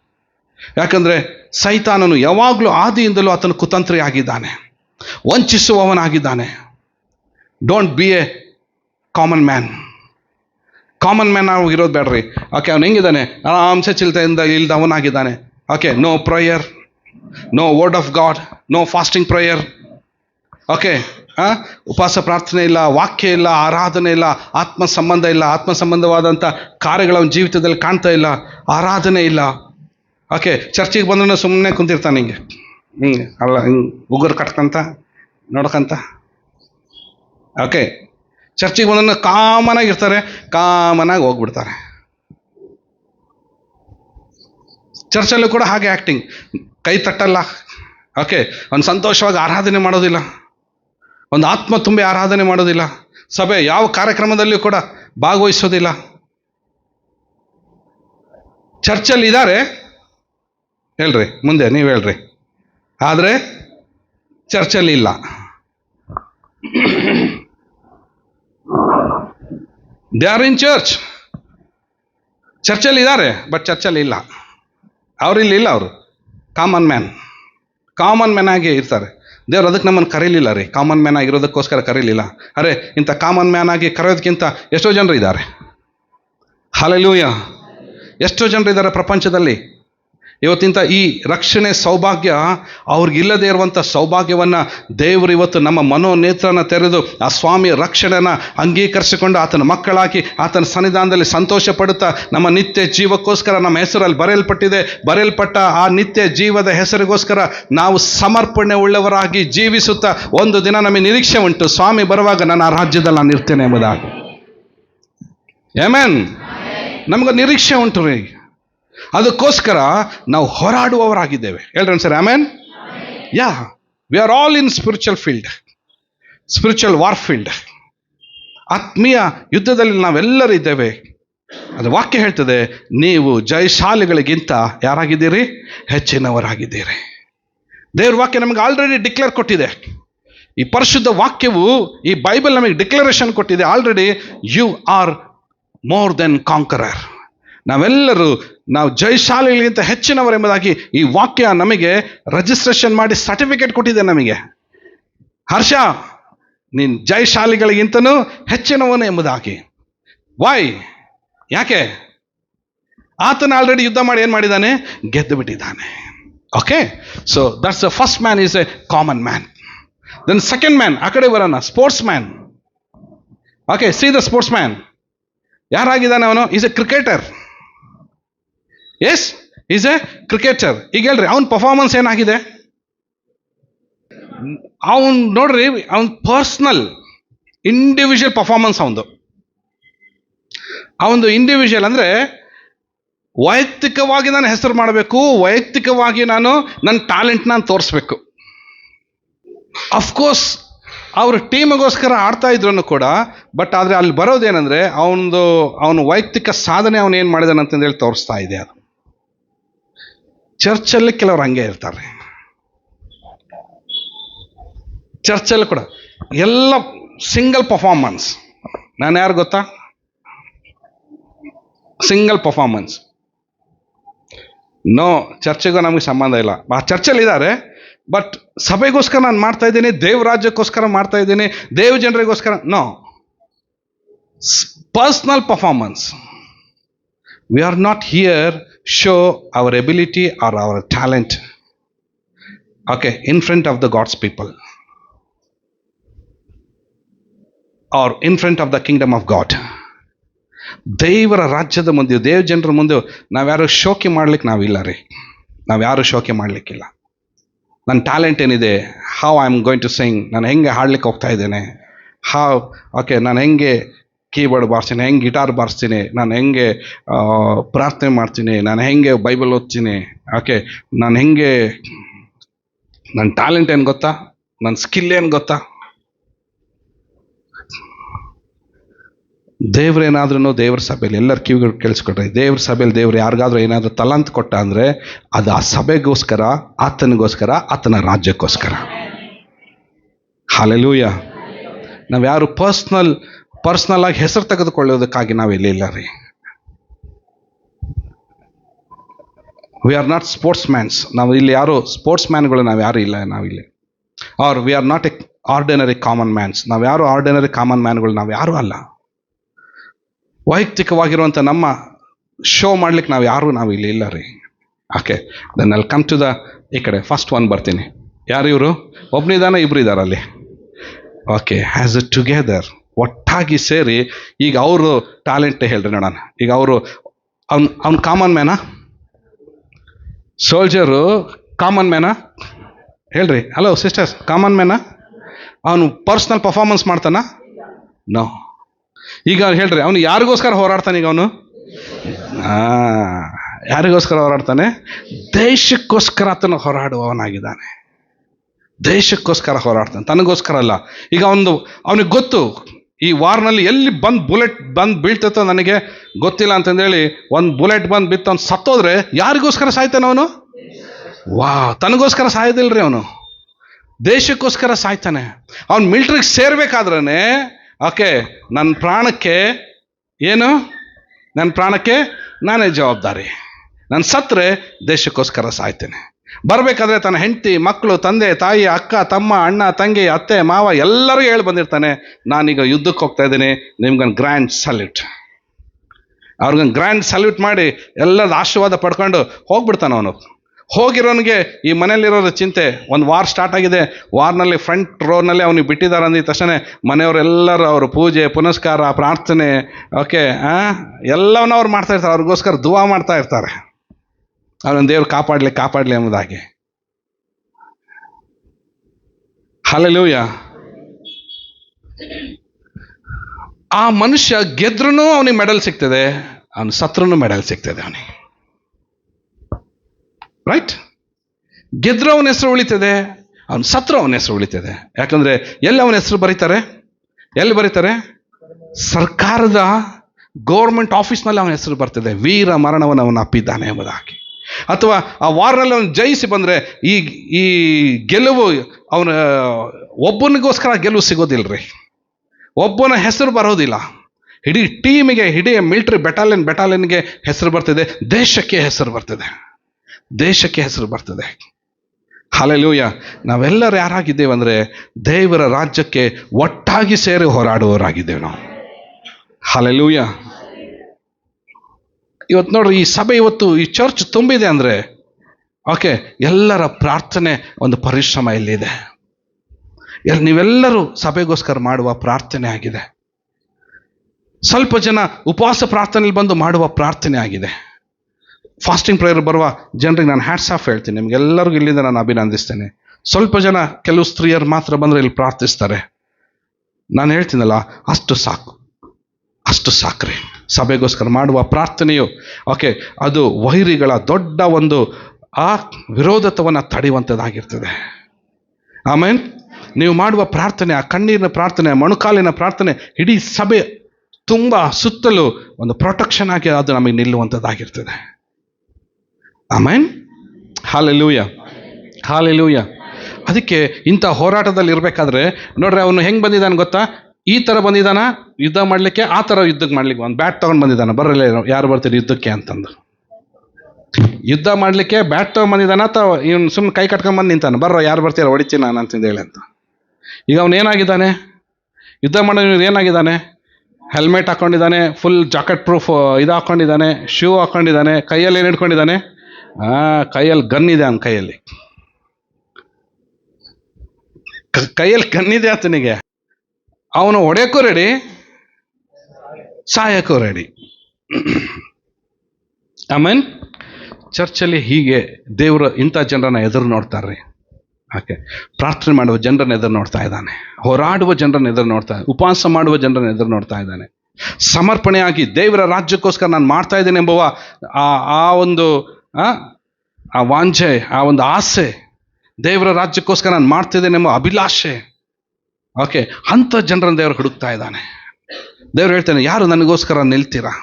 ಯಾಕಂದರೆ ಸೈತಾನನು ಯಾವಾಗಲೂ ಆದಿಯಿಂದಲೂ ಆತನು ಕುತಂತ್ರಿ ಆಗಿದ್ದಾನೆ ವಂಚಿಸುವವನಾಗಿದ್ದಾನೆ don't be a common man common man ಆಗಿರೋದು ಬೇಡ್ರಿ. ಓಕೆ, ಅವನು ಹೆಂಗಿದ್ದಾನೆ? ಆರಾಮ್ಸೆ ಚಿಲ್ತೆಯಿಂದ ಇಲ್ದವನಾಗಿದ್ದಾನೆ. Okay no prayer no word of God no fasting prayer okay ಉಪವಾಸ, ಪ್ರಾರ್ಥನೆ ಇಲ್ಲ, ವಾಕ್ಯ ಇಲ್ಲ, ಆರಾಧನೆ ಇಲ್ಲ ಆತ್ಮ ಸಂಬಂಧ ಇಲ್ಲ ಆತ್ಮ ಸಂಬಂಧವಾದಂಥ ಕಾರ್ಯಗಳ ಅವನ ಜೀವಿತದಲ್ಲಿ ಕಾಣ್ತಾ ಇಲ್ಲ, ಆರಾಧನೆ ಇಲ್ಲ. ಓಕೆ ಚರ್ಚಿಗೆ ಬಂದ್ರೂ ಸುಮ್ಮನೆ ಕುಂತಿರ್ತಾನೆ ಹಿಂಗೆ ಹಿಂಗೆ, ಅಲ್ಲ, ಹಿಂಗೆ ಉಗುರು ಕಟ್ಕಂತ, ನೋಡ್ಕಂತ. ಓಕೆ ಚರ್ಚಿಗೆ ಬಂದ್ರೆ ಕಾಮನ್ ಆಗಿರ್ತಾರೆ ಕಾಮನ್ ಆಗಿ ಹೋಗ್ಬಿಡ್ತಾರೆ. ಚರ್ಚಲ್ಲೂ ಕೂಡ ಹಾಗೆ ಆ್ಯಕ್ಟಿಂಗ್ ಕೈ ತಟ್ಟಲ್ಲ. ಓಕೆ ಒಂದು ಸಂತೋಷವಾಗಿ ಆರಾಧನೆ ಮಾಡೋದಿಲ್ಲ. ಒಂದು ಆತ್ಮ ತುಂಬಿ ಆರಾಧನೆ ಮಾಡೋದಿಲ್ಲ. ಸಭೆ ಯಾವ ಕಾರ್ಯಕ್ರಮದಲ್ಲಿಯೂ ಕೂಡ ಭಾಗವಹಿಸೋದಿಲ್ಲ. ಚರ್ಚಲ್ಲಿ ಇದ್ದಾರೆ ಹೇಳ್ರಿ, ಮುಂದೆ ನೀವು ಹೇಳ್ರಿ. ಆದರೆ ಚರ್ಚಲ್ಲಿ ಇಲ್ಲ. ದೇ ಆರ್ ಇನ್ ಚರ್ಚ್ ಚರ್ಚಲ್ಲಿ ಇದ್ದಾರೆ ಬಟ್ ಚರ್ಚಲ್ಲಿ ಇಲ್ಲ. ಅವರಿಲ್ಲಿ ಇಲ್ಲ ಅವರು. ಕಾಮನ್ ಮ್ಯಾನ್ ಕಾಮನ್ ಮ್ಯಾನ್ ಆಗಿ ಇರ್ತಾರೆ. ದೇವ್ರು ಅದಕ್ಕೆ ನಮ್ಮನ್ನು ಕರೀಲಿಲ್ಲ ರೀ. ಕಾಮನ್ ಮ್ಯಾನ್ ಆಗಿರೋದಕ್ಕೋಸ್ಕರ ಕರೀಲಿಲ್ಲ. ಅರೆ, ಇಂಥ ಕಾಮನ್ ಮ್ಯಾನ್ ಆಗಿ ಕರೆಯೋದಕ್ಕಿಂತ ಎಷ್ಟೋ ಜನರು ಇದ್ದಾರೆ. ಹಾಲೆಲೂಯ ಎಷ್ಟೋ ಜನರು ಇದ್ದಾರೆ ಪ್ರಪಂಚದಲ್ಲಿ. ಇವತ್ತಿಂತ ಈ ರಕ್ಷಣೆ ಸೌಭಾಗ್ಯ ಅವ್ರಿಗಿಲ್ಲದೆ ಇರುವಂಥ ಸೌಭಾಗ್ಯವನ್ನು ದೇವರು ಇವತ್ತು ನಮ್ಮ ಮನೋನೇತ್ರನ ತೆರೆದು ಆ ಸ್ವಾಮಿ ರಕ್ಷಣೆನ ಅಂಗೀಕರಿಸಿಕೊಂಡು ಆತನ ಮಕ್ಕಳಾಗಿ ಆತನ ಸನ್ನಿಧಾನದಲ್ಲಿ ಸಂತೋಷ ಪಡುತ್ತಾ ನಮ್ಮ ನಿತ್ಯ ಜೀವಕ್ಕೋಸ್ಕರ ನಮ್ಮ ಹೆಸರಲ್ಲಿ ಬರೆಯಲ್ಪಟ್ಟಿದೆ. ಬರೆಯಲ್ಪಟ್ಟ ಆ ನಿತ್ಯ ಜೀವದ ಹೆಸರಿಗೋಸ್ಕರ ನಾವು ಸಮರ್ಪಣೆ ಉಳ್ಳವರಾಗಿ ಜೀವಿಸುತ್ತಾ ಒಂದು ದಿನ ನಮಗೆ ನಿರೀಕ್ಷೆ ಉಂಟು. ಸ್ವಾಮಿ ಬರುವಾಗ ನಾನು ಆ ರಾಜ್ಯದಲ್ಲಿ ನಾನು ಇರ್ತೇನೆ ಎಂಬುದಾಗಿ. ಏಮೇನ್ ನಮ್ಗೆ ನಿರೀಕ್ಷೆ ಉಂಟು ರೀ. ಅದಕ್ಕೋಸ್ಕರ ನಾವು ಹೋರಾಡುವವರಾಗಿದ್ದೇವೆ. ಹೇಳ್ರಿ sir amen? Yeah we are all in spiritual field spiritual war field ಆತ್ಮೀಯ ಯುದ್ಧದಲ್ಲಿ ನಾವೆಲ್ಲರೂ ಇದ್ದೇವೆ. ಅದು ವಾಕ್ಯ ಹೇಳ್ತದೆ ನೀವು ಜಯಶಾಲಿಗಳಿಗಿಂತ ಯಾರಾಗಿದ್ದೀರಿ? ಹೆಚ್ಚಿನವರಾಗಿದ್ದೀರಿ. ದೇವ್ರ ವಾಕ್ಯ ನಮಗೆ ಆಲ್ರೆಡಿ ಡಿಕ್ಲೇರ್ ಕೊಟ್ಟಿದೆ. ಈ ಪರಿಶುದ್ಧ ವಾಕ್ಯವು ಈ ಬೈಬಲ್ ನಮಗೆ ಡಿಕ್ಲರೇಷನ್ ಕೊಟ್ಟಿದೆ. Already you are more than conqueror ನಾವೆಲ್ಲರೂ ನಾವು ಜಯಶಾಲಿಗಳಿಗಿಂತ ಹೆಚ್ಚಿನವರೆಂಬುದಾಗಿ ಈ ವಾಕ್ಯ ನಮಗೆ ರಿಜಿಸ್ಟ್ರೇಷನ್ ಮಾಡಿ ಸರ್ಟಿಫಿಕೇಟ್ ಕೊಟ್ಟಿದೆ ನಮಗೆ. ಹರ್ಷ, ನೀನು ಜಯಶಾಲಿಗಳಿಗಿಂತನೂ ಹೆಚ್ಚಿನವನು ಎಂಬುದಾಗಿ. ವಾಯ್ ಯಾಕೆ? ಆತನ ಆಲ್ರೆಡಿ ಯುದ್ಧ ಮಾಡಿ ಏನು ಮಾಡಿದ್ದಾನೆ? ಗೆದ್ದು ಬಿಟ್ಟಿದ್ದಾನೆ. Okay so that's the first man is a common man then second man ಆ ಕಡೆ ಬರೋಣ. Sports man okay see the sports man ಯಾರಾಗಿದ್ದಾನೆ ಅವನು? Is a cricketer yes is a cricketer ಈಗ ಹೇಳ್ರಿ, ಅವನ ಪರ್ಫಾರ್ಮೆನ್ಸ್ ಏನಾಗಿದೆ? ಅವನ್ ನೋಡ್ರಿ, ಅವನ್ ಪರ್ಸ್ನಲ್ ಇಂಡಿವಿಜುವಲ್ ಪರ್ಫಾರ್ಮೆನ್ಸ್ ಅವನದು. ಅವನದು ಇಂಡಿವಿಜುವಲ್ ಅಂದರೆ ವೈಯಕ್ತಿಕವಾಗಿ ನಾನು ಹೆಸರು ಮಾಡಬೇಕು, ವೈಯಕ್ತಿಕವಾಗಿ ನಾನು ನನ್ನ ಟ್ಯಾಲೆಂಟ್ ನಾನು ತೋರಿಸ್ಬೇಕು. ಅಫ್ಕೋರ್ಸ್ ಅವರು ಟೀಮ್ಗೋಸ್ಕರ ಆಡ್ತಾ ಇದ್ರು ಕೂಡ ಬಟ್ ಆದರೆ ಅಲ್ಲಿ ಬರೋದೇನೆಂದರೆ, ಅವನದು, ಅವನ ವೈಯಕ್ತಿಕ ಸಾಧನೆ ಅವನು ಏನು ಮಾಡಿದಾನೆ ಅಂತಂದೇಳಿ ತೋರಿಸ್ತಾ ಇದೆ ಅದು. ಚರ್ಚಲ್ಲಿ ಕೆಲವ್ರು ಹಂಗೆ ಇರ್ತಾರೆ. ಚರ್ಚಲ್ಲಿ ಕೂಡ ಎಲ್ಲ ಸಿಂಗಲ್ ಪರ್ಫಾರ್ಮೆನ್ಸ್. ನಾನು ಯಾರು ಗೊತ್ತಾ? Single performance. ನೋ, ಚರ್ಚೆಗೂ ನಮಗೆ ಸಂಬಂಧ ಇಲ್ಲ. ಆ ಚರ್ಚಲ್ಲಿ ಇದ್ದಾರೆ, ಬಟ್ ಸಭೆಗೋಸ್ಕರ ನಾನು ಮಾಡ್ತಾ ಇದ್ದೀನಿ, ದೇವ್ ರಾಜ್ಯಕ್ಕೋಸ್ಕರ ಮಾಡ್ತಾ ಇದ್ದೀನಿ, ದೇವ ಜನರಿಗೋಸ್ಕರ, no. Personal performance. We are not here show our ability or our talent okay in front of the God's people or in front of the kingdom of god. ದೇವರ ರಾಜ್ಯದ ಮುಂದೆ, ದೇವ ಜನರ ಮುಂದೆ ನಾವ್ಯಾರು ಶೋಕಿ ಮಾಡ್ಲಿಕ್ಕೆ ನಾವಿಲ್ಲ ರೀ. ನಾವ್ಯಾರು ಶೋಕಿ ಮಾಡ್ಲಿಕ್ಕಿಲ್ಲ. ನನ್ನ ಟ್ಯಾಲೆಂಟ್ ಏನಿದೆ? How I am going to sing ನಾನು ಹೆಂಗೆ ಹಾಡ್ಲಿಕ್ಕೆ ಹೋಗ್ತಾ ಇದ್ದೇನೆ? ಹಾವ್ ಓಕೆ ನಾನು ಹೆಂಗೆ ಕೀಬೋರ್ಡ್ ಬಾರಿಸ್ತೀನಿ, ಹೆಂಗೆ ಗಿಟಾರ್ ಬಾರಿಸ್ತೀನಿ, ನಾನು ಹೆಂಗೆ ಪ್ರಾರ್ಥನೆ ಮಾಡ್ತೀನಿ, ನಾನು ಹೆಂಗೆ ಬೈಬಲ್ ಓದ್ತೀನಿ, ಓಕೆ, ನಾನು ಹೆಂಗೆ ನನ್ನ ಟ್ಯಾಲೆಂಟ್ ಏನು ಗೊತ್ತಾ ನನ್ನ ಸ್ಕಿಲ್ ಏನು ಗೊತ್ತಾ? ದೇವ್ರೇನಾದ್ರೂ ದೇವ್ರ ಸಭೆಯಲ್ಲಿ, ಎಲ್ಲರ ಕಿವಿಗಳು ಕೇಳಿಸ್ಕೊಟ್ರೆ ದೇವ್ರ ಸಭೆಯಲ್ಲಿ ದೇವ್ರು ಯಾರಿಗಾದ್ರೂ ಏನಾದರೂ ತಲಾಂತ್ ಕೊಟ್ಟ ಅಂದರೆ, ಅದು ಆ ಸಭೆಗೋಸ್ಕರ, ಆತನಿಗೋಸ್ಕರ, ಆತನ ರಾಜ್ಯಕ್ಕೋಸ್ಕರ. ಹಾಲೆಲೂಯ ನಾವು ಯಾರು ಪರ್ಸ್ನಲ್ ಪರ್ಸ್ನಲ್ ಆಗಿ ಹೆಸರು ತೆಗೆದುಕೊಳ್ಳೋದಕ್ಕಾಗಿ ನಾವು ಇಲ್ಲಿ ಇಲ್ಲ ರೀ. We are not sports mans ನಾವು ಇಲ್ಲಿ ಯಾರು ಸ್ಪೋರ್ಟ್ಸ್ ಮ್ಯಾನ್ಗಳು ನಾವು ಯಾರು ಇಲ್ಲ ನಾವಿಲ್ಲಿ are we are not a ordinary common mans ನಾವು ಯಾರು ಆರ್ಡಿನರಿ ಕಾಮನ್ ಮ್ಯಾನ್ಗಳು ನಾವು ಯಾರು ಅಲ್ಲ. ವೈಯಕ್ತಿಕವಾಗಿರುವಂಥ ನಮ್ಮ ಶೋ ಮಾಡ್ಲಿಕ್ಕೆ ನಾವು ಯಾರು ನಾವು ಇಲ್ಲಿ ಇಲ್ಲ ರೀ. ಓಕೆ ದೆನ್ ಅಲ್ಲಿ ಕಮ್ ಟು ದ ಈ ಕಡೆ ಫಸ್ಟ್ ಒನ್ ಬರ್ತೀನಿ. ಯಾರು ಇವರು? ಒಬ್ಬನಿದಾನ ಇಬ್ರು ಇದ್ದಾರೆ ಅಲ್ಲಿ? ಓಕೆ ಹ್ಯಾಸ್ ಅ ಟುಗೆದರ್ ಒಟ್ಟಾಗಿ ಸೇರಿ ಈಗ ಅವರು ಟ್ಯಾಲೆಂಟ್ ಹೇಳ್ರಿ ನೋಡೋಣ ಈಗ ಅವರು ಅವ್ನು ಅವ್ನು ಕಾಮನ್ ಮ್ಯಾನಾ ಸೋಲ್ಜರು ಕಾಮನ್ ಮ್ಯಾನಾ ಹೇಳ್ರಿ. ಹಲೋ ಸಿಸ್ಟರ್ಸ್ ಕಾಮನ್ ಮ್ಯಾನಾ ಅವನು ಪರ್ಸ್ನಲ್ ಪರ್ಫಾರ್ಮೆನ್ಸ್ ಮಾಡ್ತಾನ? ನೋ ಈಗ ಹೇಳ್ರಿ, ಅವನು ಯಾರಿಗೋಸ್ಕರ ಹೋರಾಡ್ತಾನೆ ಈಗ ಅವನು? ಯಾರಿಗೋಸ್ಕರ ಹೋರಾಡ್ತಾನೆ? ದೇಶಕ್ಕೋಸ್ಕರ ಆತನ ಹೋರಾಡುವವನಾಗಿದ್ದಾನೆ. ದೇಶಕ್ಕೋಸ್ಕರ ಹೋರಾಡ್ತಾನೆ. ತನಗೋಸ್ಕರ ಅಲ್ಲ. ಈಗ ಒಂದು ಅವನಿಗೆ ಗೊತ್ತು ಈ ವಾರ್ನಲ್ಲಿ ಎಲ್ಲಿ ಬಂದು ಬುಲೆಟ್ ಬಂದು ಬೀಳ್ತೈತೋ ನನಗೆ ಗೊತ್ತಿಲ್ಲ ಅಂತಂದೇಳಿ ಒಂದು ಬುಲೆಟ್ ಬಂದು ಬಿತ್ತು ಅವ್ನು ಸತ್ತೋದ್ರೆ ಯಾರಿಗೋಸ್ಕರ ಸಾಯ್ತಾನೆ ಅವನು? ವಾ ತನಗೋಸ್ಕರ ಸಾಯೋದಿಲ್ರಿ ಅವನು. ದೇಶಕ್ಕೋಸ್ಕರ ಸಾಯ್ತಾನೆ. ಅವ್ನು ಮಿಲ್ಟ್ರಿಗೆ ಸೇರ್ಬೇಕಾದ್ರೇ ಓಕೆ ನನ್ನ ಪ್ರಾಣಕ್ಕೆ ಏನು? ನನ್ನ ಪ್ರಾಣಕ್ಕೆ ನಾನೇ ಜವಾಬ್ದಾರಿ. ನಾನು ಸತ್ತರೆ ದೇಶಕ್ಕೋಸ್ಕರ ಸಾಯ್ತೇನೆ. ಬರಬೇಕಾದ್ರೆ ತನ್ನ ಹೆಂಡತಿ, ಮಕ್ಕಳು, ತಂದೆ, ತಾಯಿ, ಅಕ್ಕ, ತಮ್ಮ, ಅಣ್ಣ, ತಂಗಿ, ಅತ್ತೆ, ಮಾವ ಎಲ್ಲರೂ ಹೇಳಿ ಬಂದಿರ್ತಾನೆ, ನಾನೀಗ ಯುದ್ಧಕ್ಕೆ ಹೋಗ್ತಾ ಇದ್ದೀನಿ, ನಿಮ್ಗೊಂದು ಗ್ರ್ಯಾಂಡ್ ಸಲ್ಯೂಟ್ ಅವ್ರಿಗೊಂದು ಗ್ರ್ಯಾಂಡ್ ಸಲ್ಯೂಟ್ ಮಾಡಿ ಎಲ್ಲದ ಆಶೀರ್ವಾದ ಪಡ್ಕೊಂಡು ಹೋಗ್ಬಿಡ್ತಾನೆ ಅವನು. ಹೋಗಿರೋನಿಗೆ ಈ ಮನೆಯಲ್ಲಿರೋರ ಚಿಂತೆ, ಒಂದು ವಾರ್ ಸ್ಟಾರ್ಟ್ ಆಗಿದೆ, ವಾರ್ನಲ್ಲಿ ಫ್ರಂಟ್ ರೋನಲ್ಲಿ ಅವನಿಗೆ ಬಿಟ್ಟಿದ್ದಾರೆ ಅಂದಿದ ತಕ್ಷಣ ಮನೆಯವರೆಲ್ಲರೂ ಅವರು ಪೂಜೆ, ಪುನಸ್ಕಾರ, ಪ್ರಾರ್ಥನೆ ಓಕೆ ಎಲ್ಲವನ್ನ ಅವ್ರು ಮಾಡ್ತಾ ಇರ್ತಾರೆ, ಅವ್ರಿಗೋಸ್ಕರ ದುವಾ ಮಾಡ್ತಾ ಇರ್ತಾರೆ. ಅವನನ್ನು ದೇವ್ರು ಕಾಪಾಡಲಿ ಕಾಪಾಡಲಿ ಎಂಬುದಾಗಿ ಹಲಲೂಯ ಆ ಮನುಷ್ಯ ಗೆದ್ರೂ ಅವನಿಗೆ ಮೆಡಲ್ ಸಿಗ್ತದೆ, ಅವನು ಸತ್ರೂ ಮೆಡಲ್ ಸಿಗ್ತದೆ ಅವನಿಗೆ. ರೈಟ್ ಗೆದ್ರೂ ಅವನ ಹೆಸರು ಉಳಿತದೆ, ಅವನು ಸತ್ರು ಅವನ ಹೆಸರು ಉಳಿತದೆ. ಯಾಕಂದ್ರೆ ಎಲ್ಲಿ ಅವನ ಹೆಸರು ಬರೀತಾರೆ? ಎಲ್ಲಿ ಬರೀತಾರೆ? ಸರ್ಕಾರದ ಗೌರ್ಮೆಂಟ್ ಆಫೀಸ್ನಲ್ಲಿ ಅವನ ಹೆಸರು ಬರ್ತದೆ, ವೀರ ಮರಣವನ್ನು ಅವನು ಅಪ್ಪಿದ್ದಾನೆ ಎಂಬುದಾಗಿ. ಅಥವಾ ಆ ವಾರ್ನಲ್ಲಿ ಅವನು ಜಯಿಸಿ ಬಂದರೆ ಈ ಈ ಗೆಲುವು ಅವನ, ಒಬ್ಬನಿಗೋಸ್ಕರ ಗೆಲುವು ಸಿಗೋದಿಲ್ಲ ರೀ ಒಬ್ಬನ ಹೆಸರು ಬರೋದಿಲ್ಲ. ಇಡೀ ಟೀಮಿಗೆ, ಇಡೀ ಮಿಲ್ಟ್ರಿ ಬೆಟಾಲಿಯನ್ ಬೆಟಾಲಿಯನ್ಗೆ ಹೆಸರು ಬರ್ತಿದೆ. ದೇಶಕ್ಕೆ ಹೆಸರು ಬರ್ತದೆ. ದೇಶಕ್ಕೆ ಹೆಸರು ಬರ್ತದೆ. ಹಾಲೆಲೂಯ ನಾವೆಲ್ಲರೂ ಯಾರಾಗಿದ್ದೇವೆ ಅಂದರೆ ದೇವರ ರಾಜ್ಯಕ್ಕೆ ಒಟ್ಟಾಗಿ ಸೇರಿ ಹೋರಾಡುವವರಾಗಿದ್ದೇವೆ ನಾವು. ಹಾಲೆಲೂಯ ಇವತ್ತು ನೋಡ್ರಿ ಈ ಸಭೆ ಇವತ್ತು ಈ ಚರ್ಚ್ ತುಂಬಿದೆ ಅಂದರೆ ಓಕೆ ಎಲ್ಲರ ಪ್ರಾರ್ಥನೆ ಒಂದು ಪರಿಶ್ರಮ ಇಲ್ಲಿದೆ. ಎಲ್ಲಿ ನೀವೆಲ್ಲರೂ ಸಭೆಗೋಸ್ಕರ ಮಾಡುವ ಪ್ರಾರ್ಥನೆ ಆಗಿದೆ. ಸ್ವಲ್ಪ ಜನ ಉಪವಾಸ ಪ್ರಾರ್ಥನೆಯಲ್ಲಿ ಬಂದು ಮಾಡುವ ಪ್ರಾರ್ಥನೆ ಆಗಿದೆ. ಫಾಸ್ಟಿಂಗ್ ಪ್ರೇಯರ್ ಬರುವ ಜನರಿಗೆ ನಾನು ಹ್ಯಾಟ್ಸ್ ಆಫ್ ಹೇಳ್ತೀನಿ. ನಿಮಗೆಲ್ಲರಿಗೂ ಇಲ್ಲಿಂದ ನಾನು ಅಭಿನಂದಿಸ್ತೇನೆ. ಸ್ವಲ್ಪ ಜನ ಕೆಲವು ಸ್ತ್ರೀಯರು ಮಾತ್ರ ಬಂದರೆ ಇಲ್ಲಿ ಪ್ರಾರ್ಥಿಸ್ತಾರೆ. ನಾನು ಹೇಳ್ತೀನಲ್ಲ, ಅಷ್ಟು ಸಾಕು. ಅಷ್ಟು ಸಾಕ್ರಿ. ಸಭೆಗೋಸ್ಕರ ಮಾಡುವ ಪ್ರಾರ್ಥನೆಯು, ಓಕೆ, ಅದು ವೈರಿಗಳ ದೊಡ್ಡ ಒಂದು, ಆ ವಿರೋಧತವನ್ನು ತಡೆಯುವಂಥದ್ದಾಗಿರ್ತದೆ. ಆಮೇಲೆ ನೀವು ಮಾಡುವ ಪ್ರಾರ್ಥನೆ, ಆ ಕಣ್ಣೀರಿನ ಪ್ರಾರ್ಥನೆ ಮೊಣಕಾಲಿನ ಪ್ರಾರ್ಥನೆ, ಇಡೀ ಸಭೆ ತುಂಬ ಸುತ್ತಲೂ ಒಂದು ಪ್ರೊಟೆಕ್ಷನ್ ಆಗಿ ಅದು ನಮಗೆ ನಿಲ್ಲುವಂಥದ್ದಾಗಿರ್ತದೆ. ಆಮೇನ್? ಹಾಲೆಲೂಯ. ಹಾಲೆಲೂಯ. ಅದಕ್ಕೆ ಇಂಥ ಹೋರಾಟದಲ್ಲಿ ಇರಬೇಕಾದ್ರೆ ನೋಡ್ರಿ, ಅವನು ಹೆಂಗೆ ಬಂದಿದ್ದಾನೆ ಗೊತ್ತಾ? ಈ ಥರ ಬಂದಿದ್ದಾನ ಯುದ್ಧ ಮಾಡಲಿಕ್ಕೆ ಆ ಥರ ಯುದ್ಧಕ್ಕೆ ಮಾಡ್ಲಿಕ್ಕೆ ಒಂದು ಬ್ಯಾಟ್ ತೊಗೊಂಡು ಬಂದಿದ್ದಾನೆ ಬರಲ್ಲ ಯಾರು ಬರ್ತೀರಿ ಯುದ್ಧಕ್ಕೆ ಅಂತಂದು. ಯುದ್ಧ ಮಾಡಲಿಕ್ಕೆ ಬ್ಯಾಟ್ ತೊಗೊಂಡು ಬಂದಿದ್ದಾನ ಅಥವಾ ಇವನು ಸುಮ್ಮನೆ ಕೈ ಕಟ್ಕೊಂಡು ಬಂದು ನಿಂತಾನೆ? ಬರ್ರೋ, ಯಾರು ಬರ್ತೀರ? ಹೊಡಿತೀನಿ ನಾನು ಅಂತಂದು ಹೇಳಿ ಅಂತ. ಈಗ ಅವನು ಏನಾಗಿದ್ದಾನೆ? ಯುದ್ಧ ಮಾಡೋ ಏನಾಗಿದ್ದಾನೆ? ಹೆಲ್ಮೆಟ್ ಹಾಕೊಂಡಿದ್ದಾನೆ ಫುಲ್ ಜಾಕೆಟ್ ಪ್ರೂಫ್ ಇದು ಹಾಕೊಂಡಿದ್ದಾನೆ ಶೂ ಹಾಕೊಂಡಿದ್ದಾನೆ, ಕೈಯಲ್ಲಿ ಏನು ಇಟ್ಕೊಂಡಿದ್ದಾನೆ? ಕೈಯಲ್ಲಿ ಗನ್ ಇದೆ ಅವನ ಕೈಯಲ್ಲಿ. ಕೈಯಲ್ಲಿ ಗನ್ ಇದೆ ಆತನಿಗೆ. ಅವನು ಒಡೆಯಕ್ಕೂ ರೆಡಿ ಸಾಯಕ್ಕೂ ರೆಡಿ ಆಮೇನ್? ಚರ್ಚಲ್ಲಿ ಹೀಗೆ ದೇವರು ಇಂಥ ಜನರನ್ನ ಎದುರು ನೋಡ್ತಾರೆ ಓಕೆ ಪ್ರಾರ್ಥನೆ ಮಾಡುವ ಜನರನ್ನ ಎದುರು ನೋಡ್ತಾ ಇದ್ದಾನೆ. ಹೋರಾಡುವ ಜನರನ್ನ ಎದುರು ನೋಡ್ತಾ, ಉಪವಾಸ ಮಾಡುವ ಜನರನ್ನ ಎದುರು ನೋಡ್ತಾ ಇದ್ದಾನೆ. ಸಮರ್ಪಣೆಯಾಗಿ ದೇವರ ರಾಜ್ಯಕ್ಕೋಸ್ಕರ ನಾನು ಮಾಡ್ತಾ ಇದ್ದೇನೆ ಎಂಬುವ ಆ ಒಂದು, ಆ ವಾಂಛೆ, ಆ ಒಂದು ಆಸೆ ದೇವರ ರಾಜ್ಯಕ್ಕೋಸ್ಕರ ನಾನು ಮಾಡ್ತಿದ್ದೇನೆ ಎಂಬ ಅಭಿಲಾಷೆ ಓಕೆ ಅಂಥ ಜನರನ್ನು ದೇವರು ಹುಡುಕ್ತಾ ಇದ್ದಾನೆ. ದೇವ್ರು ಹೇಳ್ತಾನೆ, ಯಾರು ನನಗೋಸ್ಕರ ನಿಲ್ತೀರಾ?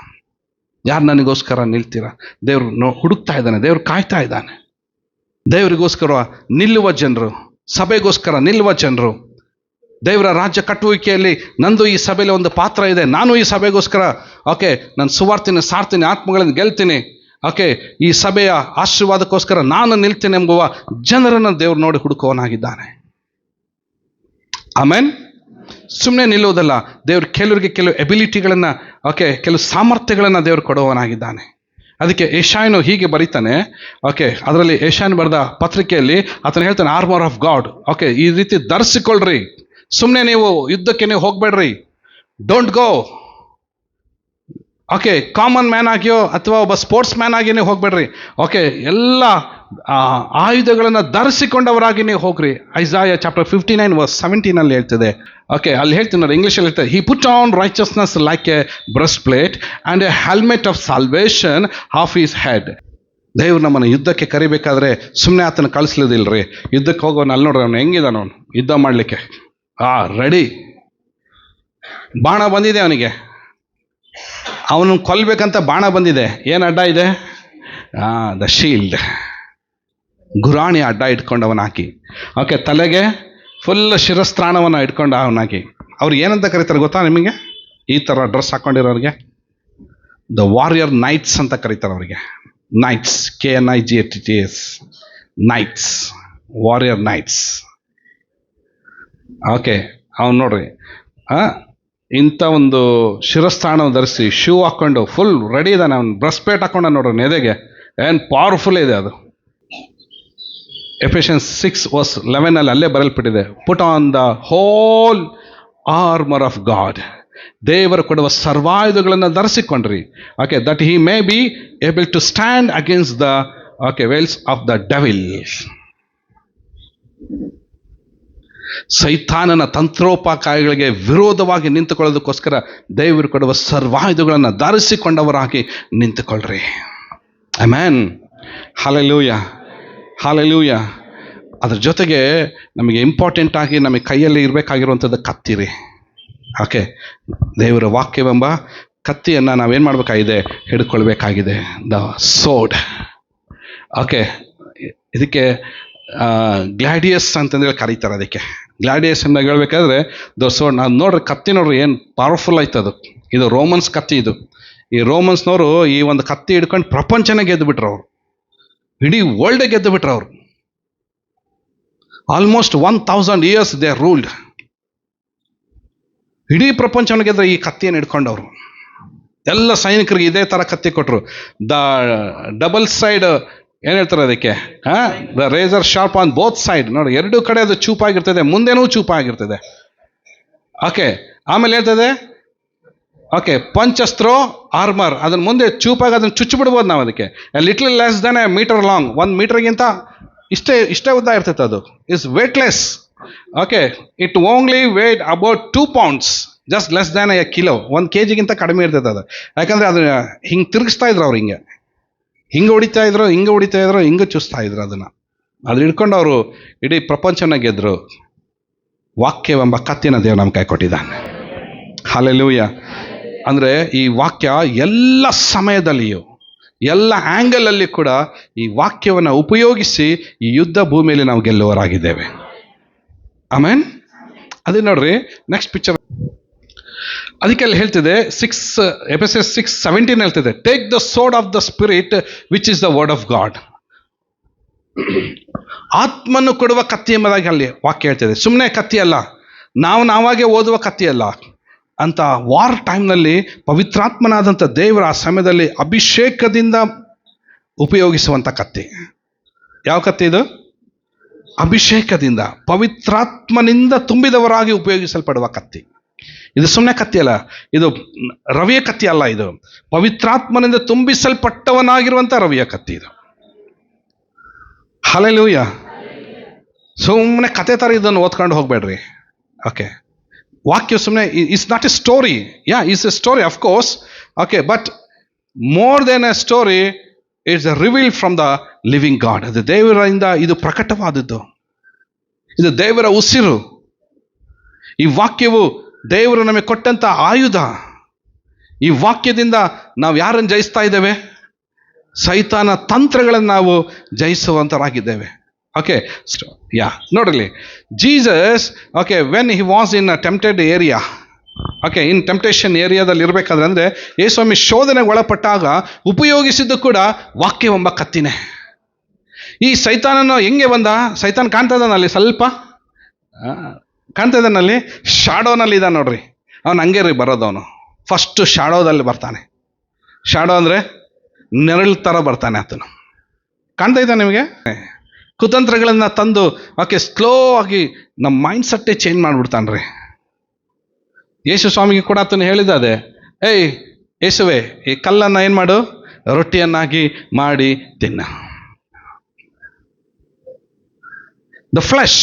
ಯಾರು ನನಗೋಸ್ಕರ ನಿಲ್ತೀರಾ? ದೇವ್ರು ನೋ, ಹುಡುಕ್ತಾ ಇದ್ದಾನೆ, ದೇವ್ರು ಕಾಯ್ತಾ ಇದ್ದಾನೆ. ದೇವರಿಗೋಸ್ಕರ ನಿಲ್ಲುವ ಜನರು, ಸಭೆಗೋಸ್ಕರ ನಿಲ್ಲುವ ಜನರು, ದೇವರ ರಾಜ್ಯ ಕಟ್ಟುವಿಕೆಯಲ್ಲಿ ನಂದು ಈ ಸಭೆಯಲ್ಲಿ ಒಂದು ಪಾತ್ರ ಇದೆ, ನಾನು ಈ ಸಭೆಗೋಸ್ಕರ, ಓಕೆ ನಾನು ಸುವಾರ್ತಿನ ಸಾರ್ತೀನಿ, ಆತ್ಮಗಳನ್ನು ಗೆಲ್ತೀನಿ, ಓಕೆ, ಈ ಸಭೆಯ ಆಶೀರ್ವಾದಕ್ಕೋಸ್ಕರ ನಾನು ನಿಲ್ತೀನಿ ಎಂಬುವ ಜನರನ್ನು ದೇವ್ರು ನೋಡಿ ಹುಡುಕುವನಾಗಿದ್ದಾನೆ ಆಮೇನ್. ಸುಮ್ಮನೆ ನಿಲ್ಲುವುದಲ್ಲ, ದೇವ್ರು ಕೆಲವರಿಗೆ ಕೆಲವು ಎಬಿಲಿಟಿಗಳನ್ನು ಓಕೆ, ಕೆಲವು ಸಾಮರ್ಥ್ಯಗಳನ್ನು ದೇವ್ರು ಕೊಡುವವನಾಗಿದ್ದಾನೆ. ಅದಕ್ಕೆ ಏಷಾಯನು ಹೀಗೆ ಬರೀತಾನೆ, ಓಕೆ, ಅದರಲ್ಲಿ ಏಷಾಯನ್ ಬರೆದ ಪತ್ರಿಕೆಯಲ್ಲಿ ಆತನು ಹೇಳ್ತಾನೆ ಆರ್ಮರ್ ಆಫ್ ಗಾಡ್ ಓಕೆ, ಈ ರೀತಿ ಧರಿಸಿಕೊಳ್ಳ್ರಿ. ಸುಮ್ಮನೆ ನೀವು ಯುದ್ಧಕ್ಕೆ ನೀವು ಹೋಗಬೇಡ್ರಿ. Don't go okay common man ಆಗಿಯೋ ಅಥವಾ ಒಬ್ಬ ಸ್ಪೋರ್ಟ್ಸ್ ಮ್ಯಾನ್ ಆಗಿಯೇ ಹೋಗಬೇಡ್ರಿ. ಓಕೆ, ಎಲ್ಲ ಆಯುಧಗಳನ್ನು ಧರಿಸಿಕೊಂಡವರಾಗಿ ನೀವು ಹೋಗ್ರಿ. Isaiah chapter fifty nine verse ಸೆವೆಂಟೀನಲ್ಲಿ ಹೇಳ್ತಿದೆ. ಓಕೆ ಅಲ್ಲಿ ಹೇಳ್ತೀನಿ ನೋಡಿ ಇಂಗ್ಲೀಷಲ್ಲಿ ಹೇಳ್ತಾರೆ he put on righteousness like a breastplate and a helmet of salvation half his head ದೇವ್ರು ನಮ್ಮನ್ನು ಯುದ್ಧಕ್ಕೆ ಕರಿಬೇಕಾದ್ರೆ ಸುಮ್ಮನೆ ಆತನ ಕಳಿಸ್ಲಿದಿಲ್ರಿ. ಯುದ್ಧಕ್ಕೆ ಹೋಗೋನು ಅಲ್ಲಿ ನೋಡ್ರಿ ಅವನು ಹೆಂಗಿದಾನ ಅವನು? ಯುದ್ಧ ಮಾಡಲಿಕ್ಕೆ. ಆ ರೆಡಿ ಬಾಣ ಬಂದಿದೆ ಅವನಿಗೆ. ಅವನು ಕೊಲ್ಲಬೇಕಂತ ಬಾಣ ಬಂದಿದೆ. ಏನು ಅಡ್ಡ ಇದೆ? ದ ಶೀಲ್ಡ್ ಗುರಾಣಿ ಅಡ್ಡ ಇಟ್ಕೊಂಡವನ ಹಾಕಿ ಓಕೆ, ತಲೆಗೆ ಫುಲ್ ಶಿರಸ್ತ್ರಾಣವನ್ನು ಇಟ್ಕೊಂಡು ಅವನಾಕಿ ಅವ್ರು ಏನಂತ ಕರೀತಾರೆ ಗೊತ್ತಾ ನಿಮಗೆ? ಈ ಥರ ಡ್ರೆಸ್ ಹಾಕ್ಕೊಂಡಿರೋರಿಗೆ ದ ವಾರಿಯರ್ ನೈಟ್ಸ್ ಅಂತ ಕರೀತಾರೆ ಅವರಿಗೆ. Knights K N I G H T S knights warrior knights okay, ಅವ್ನು ನೋಡ್ರಿ. ಇಂಥ ಒಂದು ಶಿರಸ್ಥಾನ ಧರಿಸಿ ಶೂ ಹಾಕ್ಕೊಂಡು ಫುಲ್ ರೆಡಿ ಇದ್ದಾನೆ ಅವ್ನು. ಬ್ರಸ್ಪೇಟ್ ಹಾಕೊಂಡ ನೋಡ್ರಿ ನೆದೆಗೆ. ಏನು ಪವರ್ಫುಲ್ ಇದೆ ಅದು. ಎಫಿಷಿಯನ್ಸ್ ಸಿಕ್ಸ್ ವರ್ಸ್ ಲೆವೆನಲ್ಲಿ ಅಲ್ಲೇ ಬರಲ್ಪಟ್ಟಿದೆ put on the whole armour of God ದೇವರು ಕೊಡುವ ಸರ್ವಾಯುಧಗಳನ್ನು ಧರಿಸಿಕೊಂಡ್ರಿ. Okay that he may be able to stand against the okay wiles of the devil ಸೈತಾನನ ತಂತ್ರೋಪಾಕಾಯಗಳಿಗೆ ವಿರೋಧವಾಗಿ ನಿಂತುಕೊಳ್ಳೋದಕ್ಕೋಸ್ಕರ ದೇವರು ಕೊಡುವ ಸರ್ವಾಯುಧಗಳನ್ನು ಧರಿಸಿಕೊಂಡವರಾಗಿ ನಿಂತುಕೊಳ್ಳ್ರಿ ಅಮ್ಯಾನ್ ಹಾಲೆಲೂಯ ಹಾಲೆಲೂಯ ಅದ್ರ ಜೊತೆಗೆ ನಮಗೆ ಇಂಪಾರ್ಟೆಂಟ್ ಆಗಿ ನಮಗೆ ಕೈಯಲ್ಲಿ ಇರಬೇಕಾಗಿರುವಂಥದ್ದು ಕತ್ತಿರಿ. ಓಕೆ ದೇವರ ವಾಕ್ಯವೆಂಬ ಕತ್ತಿಯನ್ನು ನಾವೇನು ಮಾಡಬೇಕಾಗಿದೆ? ಹಿಡ್ಕೊಳ್ಬೇಕಾಗಿದೆ. ದ ಸೋಡ್ ಓಕೆ ಇದಕ್ಕೆ ಗ್ಲಾಡಿಯಸ್ ಅಂತಂದೇಳಿ ಕರೀತಾರೆ ಅದಕ್ಕೆ. ಗ್ಲಾಡಿಯಸ್ ಅಂತ ಹೇಳ್ಬೇಕಾದ್ರೆ ದ ಸೋಡ್ ನಾವು ನೋಡ್ರಿ, ಕತ್ತಿ ನೋಡ್ರಿ, ಏನು ಪವರ್ಫುಲ್ ಆಯ್ತು ಅದು. ಇದು ರೋಮನ್ಸ್ ಕತ್ತಿ ಇದು. ಈ ರೋಮನ್ಸ್ನವರು ಈ ಒಂದು ಕತ್ತಿ ಹಿಡ್ಕೊಂಡು ಪ್ರಪಂಚನೇ ಗೆದ್ದುಬಿಟ್ರು ಅವರು. ಇಡೀ ವರ್ಲ್ಡ್ ಗೆದ್ದು ಬಿಟ್ರು ಅವರು. Almost one thousand years they ruled ಇಡೀ ಪ್ರಪಂಚವನ್ನು ಗೆದ್ದರೆ ಈ ಕತ್ತಿಯನ್ನು ಹಿಡ್ಕೊಂಡವರು. ಎಲ್ಲ ಸೈನಿಕರಿಗೆ ಇದೇ ಥರ ಕತ್ತಿ ಕೊಟ್ಟರು ದ ಡಬಲ್ ಸೈಡ್ ಏನು ಹೇಳ್ತಾರೆ ಅದಕ್ಕೆ? The razor sharp on both side ನೋಡಿ, ಎರಡು ಕಡೆ ಅದು ಚೂಪಾಗಿರ್ತದೆ, ಮುಂದೆನೂ ಚೂಪಾಗಿರ್ತದೆ. ಓಕೆ ಆಮೇಲೆ ಹೇಳ್ತದೆ ಓಕೆ ಪಂಚಸ್ತ್ರೋ ಆರ್ಮರ್ ಅದನ್ನ ಮುಂದೆ ಚೂಪಾಗಿ ಅದನ್ನು ಚುಚ್ಚು ಬಿಡ್ಬೋದು ನಾವು ಅದಕ್ಕೆ. Little less than a metre long ಒಂದು ಮೀಟರ್ಗಿಂತ ಇಷ್ಟೇ ಇಷ್ಟೇ ಉದ್ದ ಇರ್ತೈತೆ ಅದು. Is weightless okay it only weight about two pounds just less than a kilo ಒಂದು ಕೆ ಜಿಗಿಂತ ಕಡಿಮೆ ಇರ್ತೈತೆ ಅದು. ಯಾಕಂದರೆ ಅದನ್ನು ಹಿಂಗೆ ತಿರುಗಿಸ್ತಾ ಇದ್ರು ಅವ್ರು ಹಿಂಗೆ. ಹಿಂಗೆ ಹೊಡಿತಾ ಇದ್ರು, ಹಿಂಗೆ ಹೊಡಿತಾ ಇದ್ರು, ಹಿಂಗೆ ಚುಸ್ತಾ ಇದ್ರು ಅದನ್ನು. ಅದು ಹಿಡ್ಕೊಂಡು ಅವರು ಇಡೀ ಪ್ರಪಂಚನ ಗೆದ್ರು. ವಾಕ್ಯವೆಂಬ ಕತ್ತಿನ ದೇವ ನಮ್ಮ ಕೈ ಕೊಟ್ಟಿದ್ದಾನೆ. ಹಾಲೆಲೂಯ ಅಂದರೆ ಈ ವಾಕ್ಯ ಎಲ್ಲ ಸಮಯದಲ್ಲಿಯೂ, ಎಲ್ಲ ಆ್ಯಂಗಲಲ್ಲಿ ಕೂಡ ಈ ವಾಕ್ಯವನ್ನು ಉಪಯೋಗಿಸಿ ಈ ಯುದ್ಧ ಭೂಮಿಯಲ್ಲಿ ನಾವು ಗೆಲ್ಲುವರಾಗಿದ್ದೇವೆ ಆಮೇನ್ ಅದೇ ನೋಡ್ರಿ ನೆಕ್ಸ್ಟ್ ಪಿಕ್ಚರ್ ಅದಕ್ಕೆ ಅಲ್ಲಿ ಹೇಳ್ತಿದೆ six yes yes six seventeen ಹೇಳ್ತಿದೆ take the sword of the spirit which is the word of God ಆತ್ಮನ್ನು ಕೊಡುವ ಕತ್ತಿ ಎಂಬುದಾಗಿ ಅಲ್ಲಿ ವಾಕ್ಯ ಹೇಳ್ತಿದೆ. ಸುಮ್ಮನೆ ಕತ್ತಿ ಅಲ್ಲ, ನಾವು ನಾವಾಗೆ ಓದುವ ಕತ್ತಿ ಅಲ್ಲ. ಅಂತ ವಾರ್ ಟೈಮ್ನಲ್ಲಿ ಪವಿತ್ರಾತ್ಮನಾದಂಥ ದೇವರ ಆ ಸಮಯದಲ್ಲಿ ಅಭಿಷೇಕದಿಂದ ಉಪಯೋಗಿಸುವಂಥ ಕತ್ತಿ. ಯಾವ ಕತ್ತಿ ಇದು? ಅಭಿಷೇಕದಿಂದ, ಪವಿತ್ರಾತ್ಮನಿಂದ ತುಂಬಿದವರಾಗಿ ಉಪಯೋಗಿಸಲ್ಪಡುವ ಕತ್ತಿ. ಇದು ಸುಮ್ಮನೆ ಕತ್ತಿ ಅಲ್ಲ, ಇದು ರವಿಯ ಕತ್ತಿ ಅಲ್ಲ ಇದು. ಪವಿತ್ರಾತ್ಮನಿಂದ ತುಂಬಿಸಲ್ಪಟ್ಟವನಾಗಿರುವಂಥ ರವಿಯ ಕತ್ತಿ ಇದು. ಹಲೆಲೂಯ ಸುಮ್ಮನೆ ಕತೆ ಥರ ಇದನ್ನು ಓದ್ಕೊಂಡು ಹೋಗಬೇಡ್ರಿ. ಓಕೆ ವಾಕ್ಯ ಸುಮ್ಮನೆ it's not a story yeah is a story of course okay but more than a story it's a reveal from the living God ಅದು ದೇವರಿಂದ ಇದು ಪ್ರಕಟವಾದದ್ದು. ಇದು ದೇವರ ಉಸಿರು. ಈ ವಾಕ್ಯವು ದೇವರು ನಮಗೆ ಕೊಟ್ಟಂತ ಆಯುಧ. ಈ ವಾಕ್ಯದಿಂದ ನಾವು ಯಾರನ್ನು ಜಯಿಸ್ತಾ ಇದ್ದೇವೆ? ಸೈತಾನ ತಂತ್ರಗಳನ್ನು ನಾವು ಓಕೆ ಯಾ ನೋಡ್ರಿ. Jesus okay when he was in a tempted area okay in temptation ಏರಿಯಾದಲ್ಲಿ ಇರಬೇಕಾದ್ರೆ ಅಂದರೆ ಯೇಸ್ವಾಮಿ ಶೋಧನೆಗೆ ಒಳಪಟ್ಟಾಗ ಉಪಯೋಗಿಸಿದ್ದು ಕೂಡ ವಾಕ್ಯವೆಂಬ ಕತ್ತಿನೇ. ಈ ಸೈತಾನನು ಹೆಂಗೆ ಬಂದ? ಸೈತಾನ್ ಕಾಣ್ತಾ ಸ್ವಲ್ಪ ಕಾಣ್ತಾ ಇದ್ದಾನಲ್ಲಿ ಶಾಡೋನಲ್ಲಿ ಇದ್ದಾನೆ ನೋಡ್ರಿ. ಅವನು ಹಂಗೆ ರೀ ಬರೋದವನು. ಫಸ್ಟು ಶಾಡೋದಲ್ಲಿ ಬರ್ತಾನೆ. ಶಾಡೋ ಅಂದರೆ ನೆರಳು ಥರ ಬರ್ತಾನೆ ಆತನು. ಕಾಣ್ತಾ ಇದ್ದ ನಿಮಗೆ? ಕುತಂತ್ರಗಳನ್ನು ತಂದು ಆಕೆ ಸ್ಲೋ ಆಗಿ ನಮ್ಮ ಮೈಂಡ್ ಸೆಟ್ಟೇ ಚೇಂಜ್ ಮಾಡಿಬಿಡ್ತಾನೆ ರೀ ಯೇಸು ಸ್ವಾಮಿಗೆ ಕೂಡ ಆತನು ಹೇಳಿದ ಅದೇ ಏಯ್ ಯೇಸುವೆ, ಈ ಕಲ್ಲನ್ನು ಏನು ಮಾಡು? ರೊಟ್ಟಿಯನ್ನಾಗಿ ಮಾಡಿ ತಿನ್ನ. ದ ಫ್ಲಶ್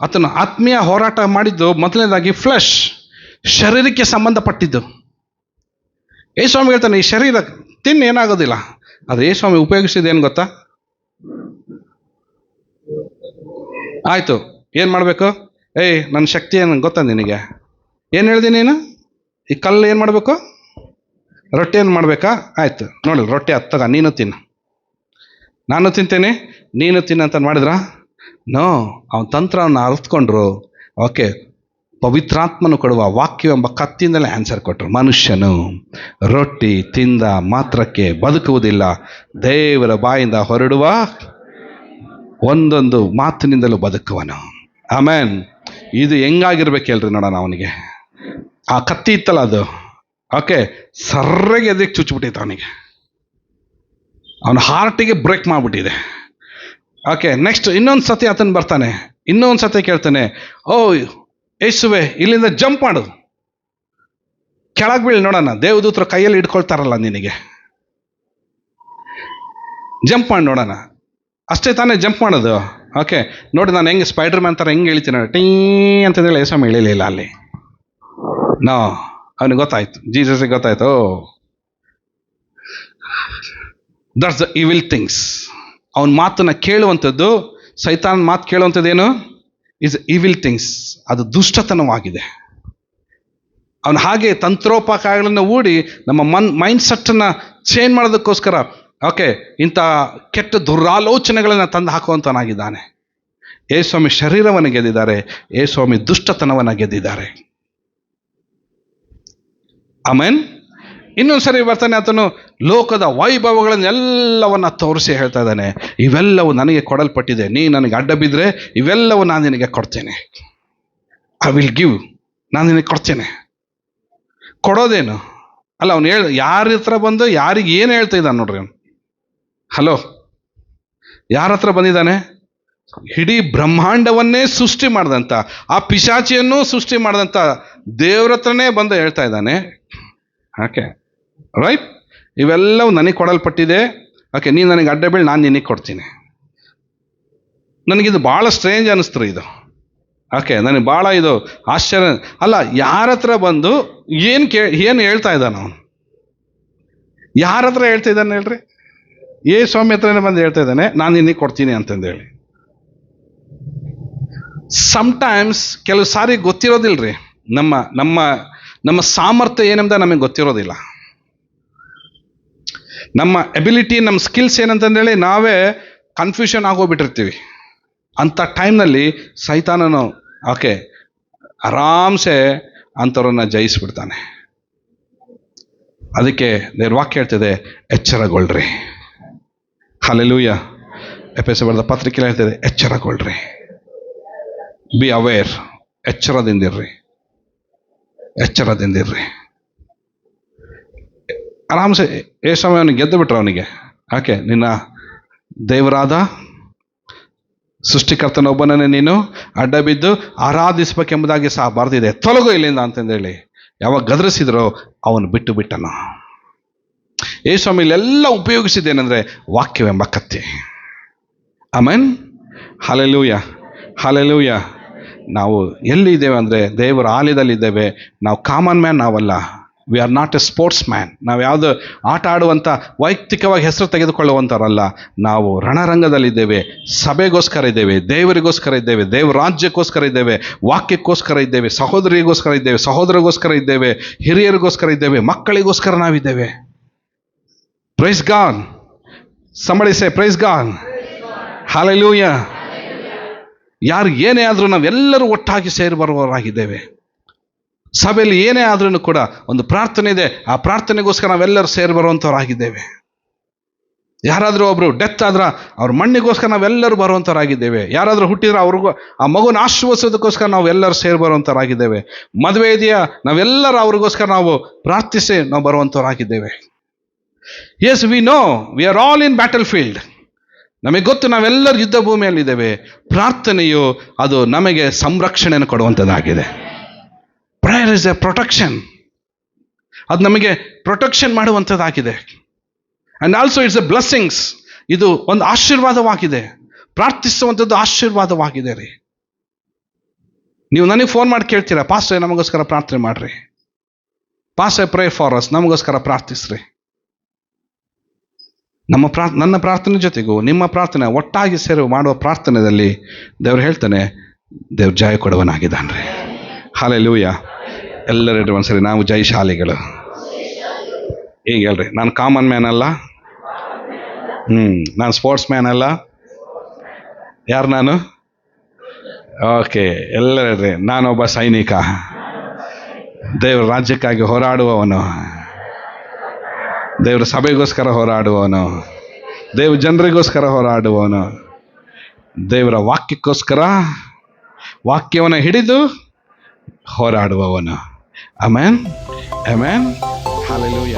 ಆತನು ಆತ್ಮೀಯ ಹೋರಾಟ ಮಾಡಿದ್ದು, ಮೊದಲನೇದಾಗಿ ಫ್ಲಶ್ ಶರೀರಕ್ಕೆ ಸಂಬಂಧಪಟ್ಟಿದ್ದು. ಯೇಸ್ವಾಮಿ ಹೇಳ್ತಾನೆ, ಈ ಶರೀರ ತಿನ್ನು ಏನಾಗೋದಿಲ್ಲ. ಅದು ಯೇಸ್ವಾಮಿ ಉಪಯೋಗಿಸಿದ ಏನು ಗೊತ್ತಾ? ಆಯಿತು, ಏನು ಮಾಡಬೇಕು? ಏಯ್ ನನ್ನ ಶಕ್ತಿ ಏನು ಗೊತ್ತಾ ನಿನಗೆ? ಏನು ಹೇಳ್ದಿ ನೀನು? ಈ ಕಲ್ಲು ಏನು ಮಾಡಬೇಕು? ರೊಟ್ಟಿ ಏನು ಮಾಡಬೇಕಾ? ಆಯಿತು, ನೋಡಿ, ರೊಟ್ಟಿ ಹತ್ತಗ ನೀನು ತಿನ್ನು. ನಾನು ತಿಂತೇನೆ, ನೀನು ತಿನ್ನು ಅಂತ ಮಾಡಿದ್ರ? ನೋ, ಅವನ ತಂತ್ರವನ್ನು ಅರ್ಥಕೊಂಡ್ರು ಓಕೆ, ಪವಿತ್ರಾತ್ಮನು ಕೊಡುವ ವಾಕ್ಯ ಎಂಬ ಕತ್ತಿಯಿಂದಲೇ ಆನ್ಸರ್ ಕೊಟ್ಟರು ಮನುಷ್ಯನು ರೊಟ್ಟಿ ತಿಂದ ಮಾತ್ರಕ್ಕೆ ಬದುಕುವುದಿಲ್ಲ, ದೇವರ ಬಾಯಿಂದ ಹೊರಡುವ ಒಂದೊಂದು ಮಾತಿನಿಂದಲೂ ಬದುಕುವನು. ಆಮೇನ್, ಇದು ಹೆಂಗಾಗಿರ್ಬೇಕು ಹೇಳ್ರಿ ನೋಡೋಣ ಅವನಿಗೆ. ಆ ಕತ್ತಿ ಇತ್ತಲ್ಲ ಅದು. ಓಕೆ, ಸರ್ರೆಗೆ ಎದಕ್ಕೆ ಚುಚ್ಚಿಬಿಟ್ಟಿತ್ತು ಅವನಿಗೆ. ಅವನ ಹಾರ್ಟಿಗೆ ಬ್ರೇಕ್ ಮಾಡಿಬಿಟ್ಟಿದೆ. ಓಕೆ ನೆಕ್ಸ್ಟ್ ಇನ್ನೊಂದು ಸತಿ ಆತನ ಬರ್ತಾನೆ. ಇನ್ನೊಂದು ಸತಿ ಕೇಳ್ತಾನೆ, ಓ ಏಸುವೆ ಇಲ್ಲಿಂದ ಜಂಪ್ ಮಾಡು. ಕೆಳಗೆ ಬೀಳಿ ನೋಡೋಣ, ದೇವದೂತ್ರ ಕೈಯಲ್ಲಿ ಇಟ್ಕೊಳ್ತಾರಲ್ಲ ನಿನಗೆ. ಜಂಪ್ ಮಾಡಿ ನೋಡೋಣ. ಅಷ್ಟೇ ತಾನೇ ಜಂಪ್ ಮಾಡೋದು. ಓಕೆ ನೋಡಿ ನಾನು ಹೆಂಗೆ ಸ್ಪೈಡರ್ ಮ್ಯಾನ್ ಥರ ಹೆಂಗೆ ಹೇಳ್ತೀನಿ ಟೀ ಅಂತಂದೇಳಿ ಯಶಮ್ ಇಳಿಲಿಲ್ಲ ಅಲ್ಲಿ. ನಾ ಅವನಿಗೆ ಗೊತ್ತಾಯ್ತು. ಜೀಸಸ್ಗೆ ಗೊತ್ತಾಯ್ತು. ದಟ್ಸ್ ದ ಇವಿಲ್ ಥಿಂಗ್ಸ್ ಅವನ ಮಾತನ್ನ ಕೇಳುವಂಥದ್ದು ಸೈತಾನ್ ಮಾತು ಕೇಳುವಂಥದ್ದೇನು ಇಸ್ ಇವಿಲ್ ಥಿಂಗ್ಸ್ ಅದು ದುಷ್ಟತನವಾಗಿದೆ. ಅವನು ಹಾಗೆ ತಂತ್ರೋಪಕಾರಗಳನ್ನು ಹೂಡಿ ನಮ್ಮ ಮನ್ ಮೈಂಡ್ ಸೆಟ್ಟನ್ನು ಚೇಂಜ್ ಮಾಡೋದಕ್ಕೋಸ್ಕರ ಓಕೆ, ಇಂಥ ಕೆಟ್ಟ ದುರಾಲೋಚನೆಗಳನ್ನು ತಂದು ಹಾಕುವಂತನಾಗಿದ್ದಾನೆ ಸ್ವಾಮಿ ಶರೀರವನ್ನು ಗೆದ್ದಿದ್ದಾರೆ, ಏಸ್ವಾಮಿ ದುಷ್ಟತನವನ್ನು ಗೆದ್ದಿದ್ದಾರೆ. ಆಮೇನ್? ಇನ್ನೊಂದು ಸರಿ ಬರ್ತಾನೆ ಆತನು ಲೋಕದ ವೈಭವಗಳನ್ನೆಲ್ಲವನ್ನ ತೋರಿಸಿ ಹೇಳ್ತಾ ಇದ್ದಾನೆ, ಇವೆಲ್ಲವೂ ನನಗೆ ಕೊಡಲ್ಪಟ್ಟಿದೆ, ನೀ ನನಗೆ ಅಡ್ಡ ಬಿದ್ದರೆ ಇವೆಲ್ಲವೂ ನಾನು ನಿನಗೆ ಕೊಡ್ತೇನೆ. ಐ ವಿಲ್ ಗಿವ್ ನಾನು ನಿನಗೆ ಕೊಡ್ತೇನೆ. ಕೊಡೋದೇನು? ಅಲ್ಲ, ಅವನು ಹೇಳ, ಯಾರ ಹತ್ರ ಬಂದು, ಯಾರಿಗೆ ಏನು ಹೇಳ್ತಾ ಇದ್ದಾನೆ ನೋಡ್ರಿ ಅವ್ನು? ಹಲೋ ಯಾರ ಹತ್ರ ಬಂದಿದ್ದಾನೆ? ಇಡೀ ಬ್ರಹ್ಮಾಂಡವನ್ನೇ ಸೃಷ್ಟಿ ಮಾಡಿದಂಥ ಆ ಪಿಶಾಚಿಯನ್ನು ಸೃಷ್ಟಿ ಮಾಡಿದಂಥ ದೇವ್ರ ಹತ್ರನೇ ಬಂದು ಹೇಳ್ತಾ ಇದ್ದಾನೆ. ಓಕೆ ರೈಟ್ ಇವೆಲ್ಲವೂ ನನಗೆ ಕೊಡಲ್ಪಟ್ಟಿದೆ. ಓಕೆ, ನೀನು ನನಗೆ ಅಡ್ಡ ಬೀಳ್, ನಾನು ನಿನಗೆ ಕೊಡ್ತೀನಿ. ನನಗಿದು ಭಾಳ ಸ್ಟ್ರೇಂಜ್ ಅನ್ನಿಸ್ತು ಇದು. ಓಕೆ, ನನಗೆ ಭಾಳ ಇದು ಆಶ್ಚರ್ಯ, ಅಲ್ಲ ಯಾರ ಹತ್ರ ಬಂದು ಏನು ಕೇ ಏನು ಹೇಳ್ತಾ ಇದ್ದಾನೆ ಅವನು? ಯಾರ ಹತ್ರ ಹೇಳ್ತಾ ಇದ್ದಾನೆ ಹೇಳ್ರಿ? ಏ ಸ್ವಾಮಿ ಬಂದು ಹೇಳ್ತಾ ಇದ್ದಾನೆ, ನಾನು ನಿನಗೆ ಕೊಡ್ತೀನಿ ಅಂತಂದೇಳಿ ಸಮ್ಟೈಮ್ಸ್ ಕೆಲವು ಸಾರಿ ಗೊತ್ತಿರೋದಿಲ್ಲರಿ ನಮ್ಮ ನಮ್ಮ ನಮ್ಮ ಸಾಮರ್ಥ್ಯ ಏನಂತ ನಮಗೆ ಗೊತ್ತಿರೋದಿಲ್ಲ. ನಮ್ಮ ಎಬಿಲಿಟಿ ನಮ್ಮ ಸ್ಕಿಲ್ಸ್ ಏನಂತಂದೇಳಿ ನಾವೇ ಕನ್ಫ್ಯೂಷನ್ ಆಗೋಗ್ಬಿಟ್ಟಿರ್ತೀವಿ. ಅಂಥ ಟೈಮ್ನಲ್ಲಿ ಸೈತಾನನು ಓಕೆ ಆರಾಮ್ಸೆ ಅಂಥವ್ರನ್ನ ಜಯಿಸ್ಬಿಡ್ತಾನೆ. ಅದಕ್ಕೆ ವಾಕ್ಯ ಹೇಳ್ತಿದೆ, ಎಚ್ಚರಗೊಳ್ರಿ. ಹಲೆಲೂಯ ಎಫ್ ಎಸ್ ಬರೆದ ಪತ್ರಿಕೆ ಹೇಳ್ತಿದೆ, ಎಚ್ಚರಗೊಳ್ರಿ. Be aware ಎಚ್ಚರದಿಂದಿರ್ರಿ. ಎಚ್ಚರದಿಂದಿರ್ರಿ. ಆರಾಮ್ಸೆ, ಏ ಸಮಯ ಅವನಿಗೆ ಗೆದ್ದು ಬಿಟ್ರೆ ಅವನಿಗೆ. ಯಾಕೆ? ನಿನ್ನ ದೇವರಾದ ಸೃಷ್ಟಿಕರ್ತನೊಬ್ಬನನ್ನೇ ನೀನು ಅಡ್ಡ ಬಿದ್ದು ಆರಾಧಿಸಬೇಕೆಂಬುದಾಗಿ ಸಹ ಬರೆದಿದೆ. ತೊಲಗು ಇಲ್ಲಿಂದ ಅಂತಂದೇಳಿ. ಯಾವಾಗ ಗದರಿಸಿದ್ರೋ ಅವನು ಬಿಟ್ಟು ಬಿಟ್ಟನು. ಏ ಸ್ವಾಮಿ ಇಲ್ಲೆಲ್ಲ ಉಪಯೋಗಿಸಿದ್ದೇನೆಂದರೆ ವಾಕ್ಯವೆಂಬ ಕತ್ತೆ. ಆಮೇನ್? ಹಾಲೆಲೂಯ ಹಾಲೆಲೂಯ ನಾವು ಎಲ್ಲಿದ್ದೇವೆ ಅಂದರೆ ದೇವರ ಆಲಯದಲ್ಲಿದ್ದೇವೆ. ನಾವು ಕಾಮನ್ ಮ್ಯಾನ್ ನಾವಲ್ಲ. We are not a sports man ನಾವು ಯಾವುದು ಆಟ ಆಡುವಂಥ ವೈಯಕ್ತಿಕವಾಗಿ ಹೆಸರು ತೆಗೆದುಕೊಳ್ಳುವಂಥವರಲ್ಲ. ನಾವು ರಣರಂಗದಲ್ಲಿದ್ದೇವೆ. ಸಭೆಗೋಸ್ಕರ ಇದ್ದೇವೆ. ದೇವರಿಗೋಸ್ಕರ ಇದ್ದೇವೆ. ದೇವರ ರಾಜ್ಯಕ್ಕೋಸ್ಕರ ಇದ್ದೇವೆ. ವಾಕ್ಯಕ್ಕೋಸ್ಕರ ಇದ್ದೇವೆ. ಸಹೋದರಿಗೋಸ್ಕರ ಇದ್ದೇವೆ. ಸಹೋದರಿಗೋಸ್ಕರ ಇದ್ದೇವೆ. ಹಿರಿಯರಿಗೋಸ್ಕರ ಇದ್ದೇವೆ. ಮಕ್ಕಳಿಗೋಸ್ಕರ ನಾವಿದ್ದೇವೆ. Praise God somebody say praise God hallelujah ಯಾರು ಏನೇ ಆದರೂ ನಾವೆಲ್ಲರೂ ಒಟ್ಟಾಗಿ ಸೇರಿ ಬರುವವರಾಗಿದ್ದೇವೆ. ಸಭೆಯಲ್ಲಿ ಏನೇ ಆದ್ರೂ ಕೂಡ ಒಂದು ಪ್ರಾರ್ಥನೆ ಇದೆ. ಆ ಪ್ರಾರ್ಥನೆಗೋಸ್ಕರ ನಾವೆಲ್ಲರೂ ಸೇರಿ ಬರುವಂಥವರಾಗಿದ್ದೇವೆ ಯಾರಾದರೂ ಒಬ್ಬರು ಡೆತ್ ಆದ್ರ ಅವ್ರ ಮಣ್ಣಿಗೋಸ್ಕರ ನಾವೆಲ್ಲರೂ ಬರುವಂಥವರಾಗಿದ್ದೇವೆ ಯಾರಾದರೂ ಹುಟ್ಟಿದ್ರೆ ಅವ್ರಿಗೂ ಆ ಮಗುನ ಆಶೀರ್ವದಿಸೋದಕ್ಕೋಸ್ಕರ ನಾವು ಎಲ್ಲರೂ ಸೇರಿ ಬರುವಂಥವರಾಗಿದ್ದೇವೆ ಮದುವೆ ಇದೆಯಾ? ನಾವೆಲ್ಲರೂ ಅವ್ರಿಗೋಸ್ಕರ ನಾವು ಪ್ರಾರ್ಥಿಸಿ ನಾವು ಬರುವಂಥವರಾಗಿದ್ದೇವೆ yes we know we are all in battle field ನಮಗೆ ಗೊತ್ತು, ನಾವೆಲ್ಲರೂ ಯುದ್ಧ ಭೂಮಿಯಲ್ಲಿದ್ದೇವೆ. ಪ್ರಾರ್ಥನೆಯು ಅದು ನಮಗೆ ಸಂರಕ್ಷಣೆಯನ್ನು ಕೊಡುವಂಥದ್ದಾಗಿದೆ. ಪ್ರೇಯರ್ ಇಸ್ ಎ ಪ್ರೊಟೆಕ್ಷನ್ ಅದು ನಮಗೆ protection ಮಾಡುವಂಥದ್ದಾಗಿದೆ. And also it's a blessings ಇದು ಒಂದು ಆಶೀರ್ವಾದವಾಗಿದೆ. ಪ್ರಾರ್ಥಿಸುವಂಥದ್ದು ಆಶೀರ್ವಾದವಾಗಿದೆ ರೀ. ನೀವು ನನಗೆ ಫೋನ್ ಮಾಡಿ ಕೇಳ್ತೀರಾ ಪಾಸ್ಟೇ ನಮಗೋಸ್ಕರ ಪ್ರಾರ್ಥನೆ ಮಾಡಿರಿ. ಪಾಸ್ಟೇ ಪ್ರೇ ಫಾರ್ ಅಸ್ ನಮಗೋಸ್ಕರ ಪ್ರಾರ್ಥಿಸ್ರಿ. ನಮ್ಮ ಪ್ರಾ ನನ್ನ ಪ್ರಾರ್ಥನೆ ಜೊತೆಗೂ ನಿಮ್ಮ ಪ್ರಾರ್ಥನೆ ಒಟ್ಟಾಗಿ ಸೇರಿ ಮಾಡುವ ಪ್ರಾರ್ಥನೆಯಲ್ಲಿ ದೇವ್ರು ಹೇಳ್ತಾನೆ, ದೇವ್ರು ಜಯ ಕೊಡುವನಾಗಿದ್ದಾನ್ರಿ. ಹಾಲೆ ಲೂಯ ಎಲ್ಲರೂ ಒಂದ್ಸರಿ, ನಾವು ಜಯಶಾಲಿಗಳು ಈಗ ಹೇಳ್ರಿ, ನಾನು ಕಾಮನ್ ಮ್ಯಾನ್ ಅಲ್ಲ. ಹ್ಞೂ ನಾನು ಸ್ಪೋರ್ಟ್ಸ್ ಮ್ಯಾನ್ ಅಲ್ಲ. ಯಾರು ನಾನು? ಓಕೆ, ಎಲ್ಲರೂ ನಾನೊಬ್ಬ ಸೈನಿಕ. ದೇವ್ರ ರಾಜ್ಯಕ್ಕಾಗಿ ಹೋರಾಡುವವನು. ದೇವರ ಸಭೆಗೋಸ್ಕರ ಹೋರಾಡುವವನು. ದೇವ್ರ ಜನರಿಗೋಸ್ಕರ ಹೋರಾಡುವವನು. ದೇವರ ವಾಕ್ಯಕ್ಕೋಸ್ಕರ ವಾಕ್ಯವನ್ನು ಹಿಡಿದು ಹೋರಾಡುವವನು. Amen amen hallelujah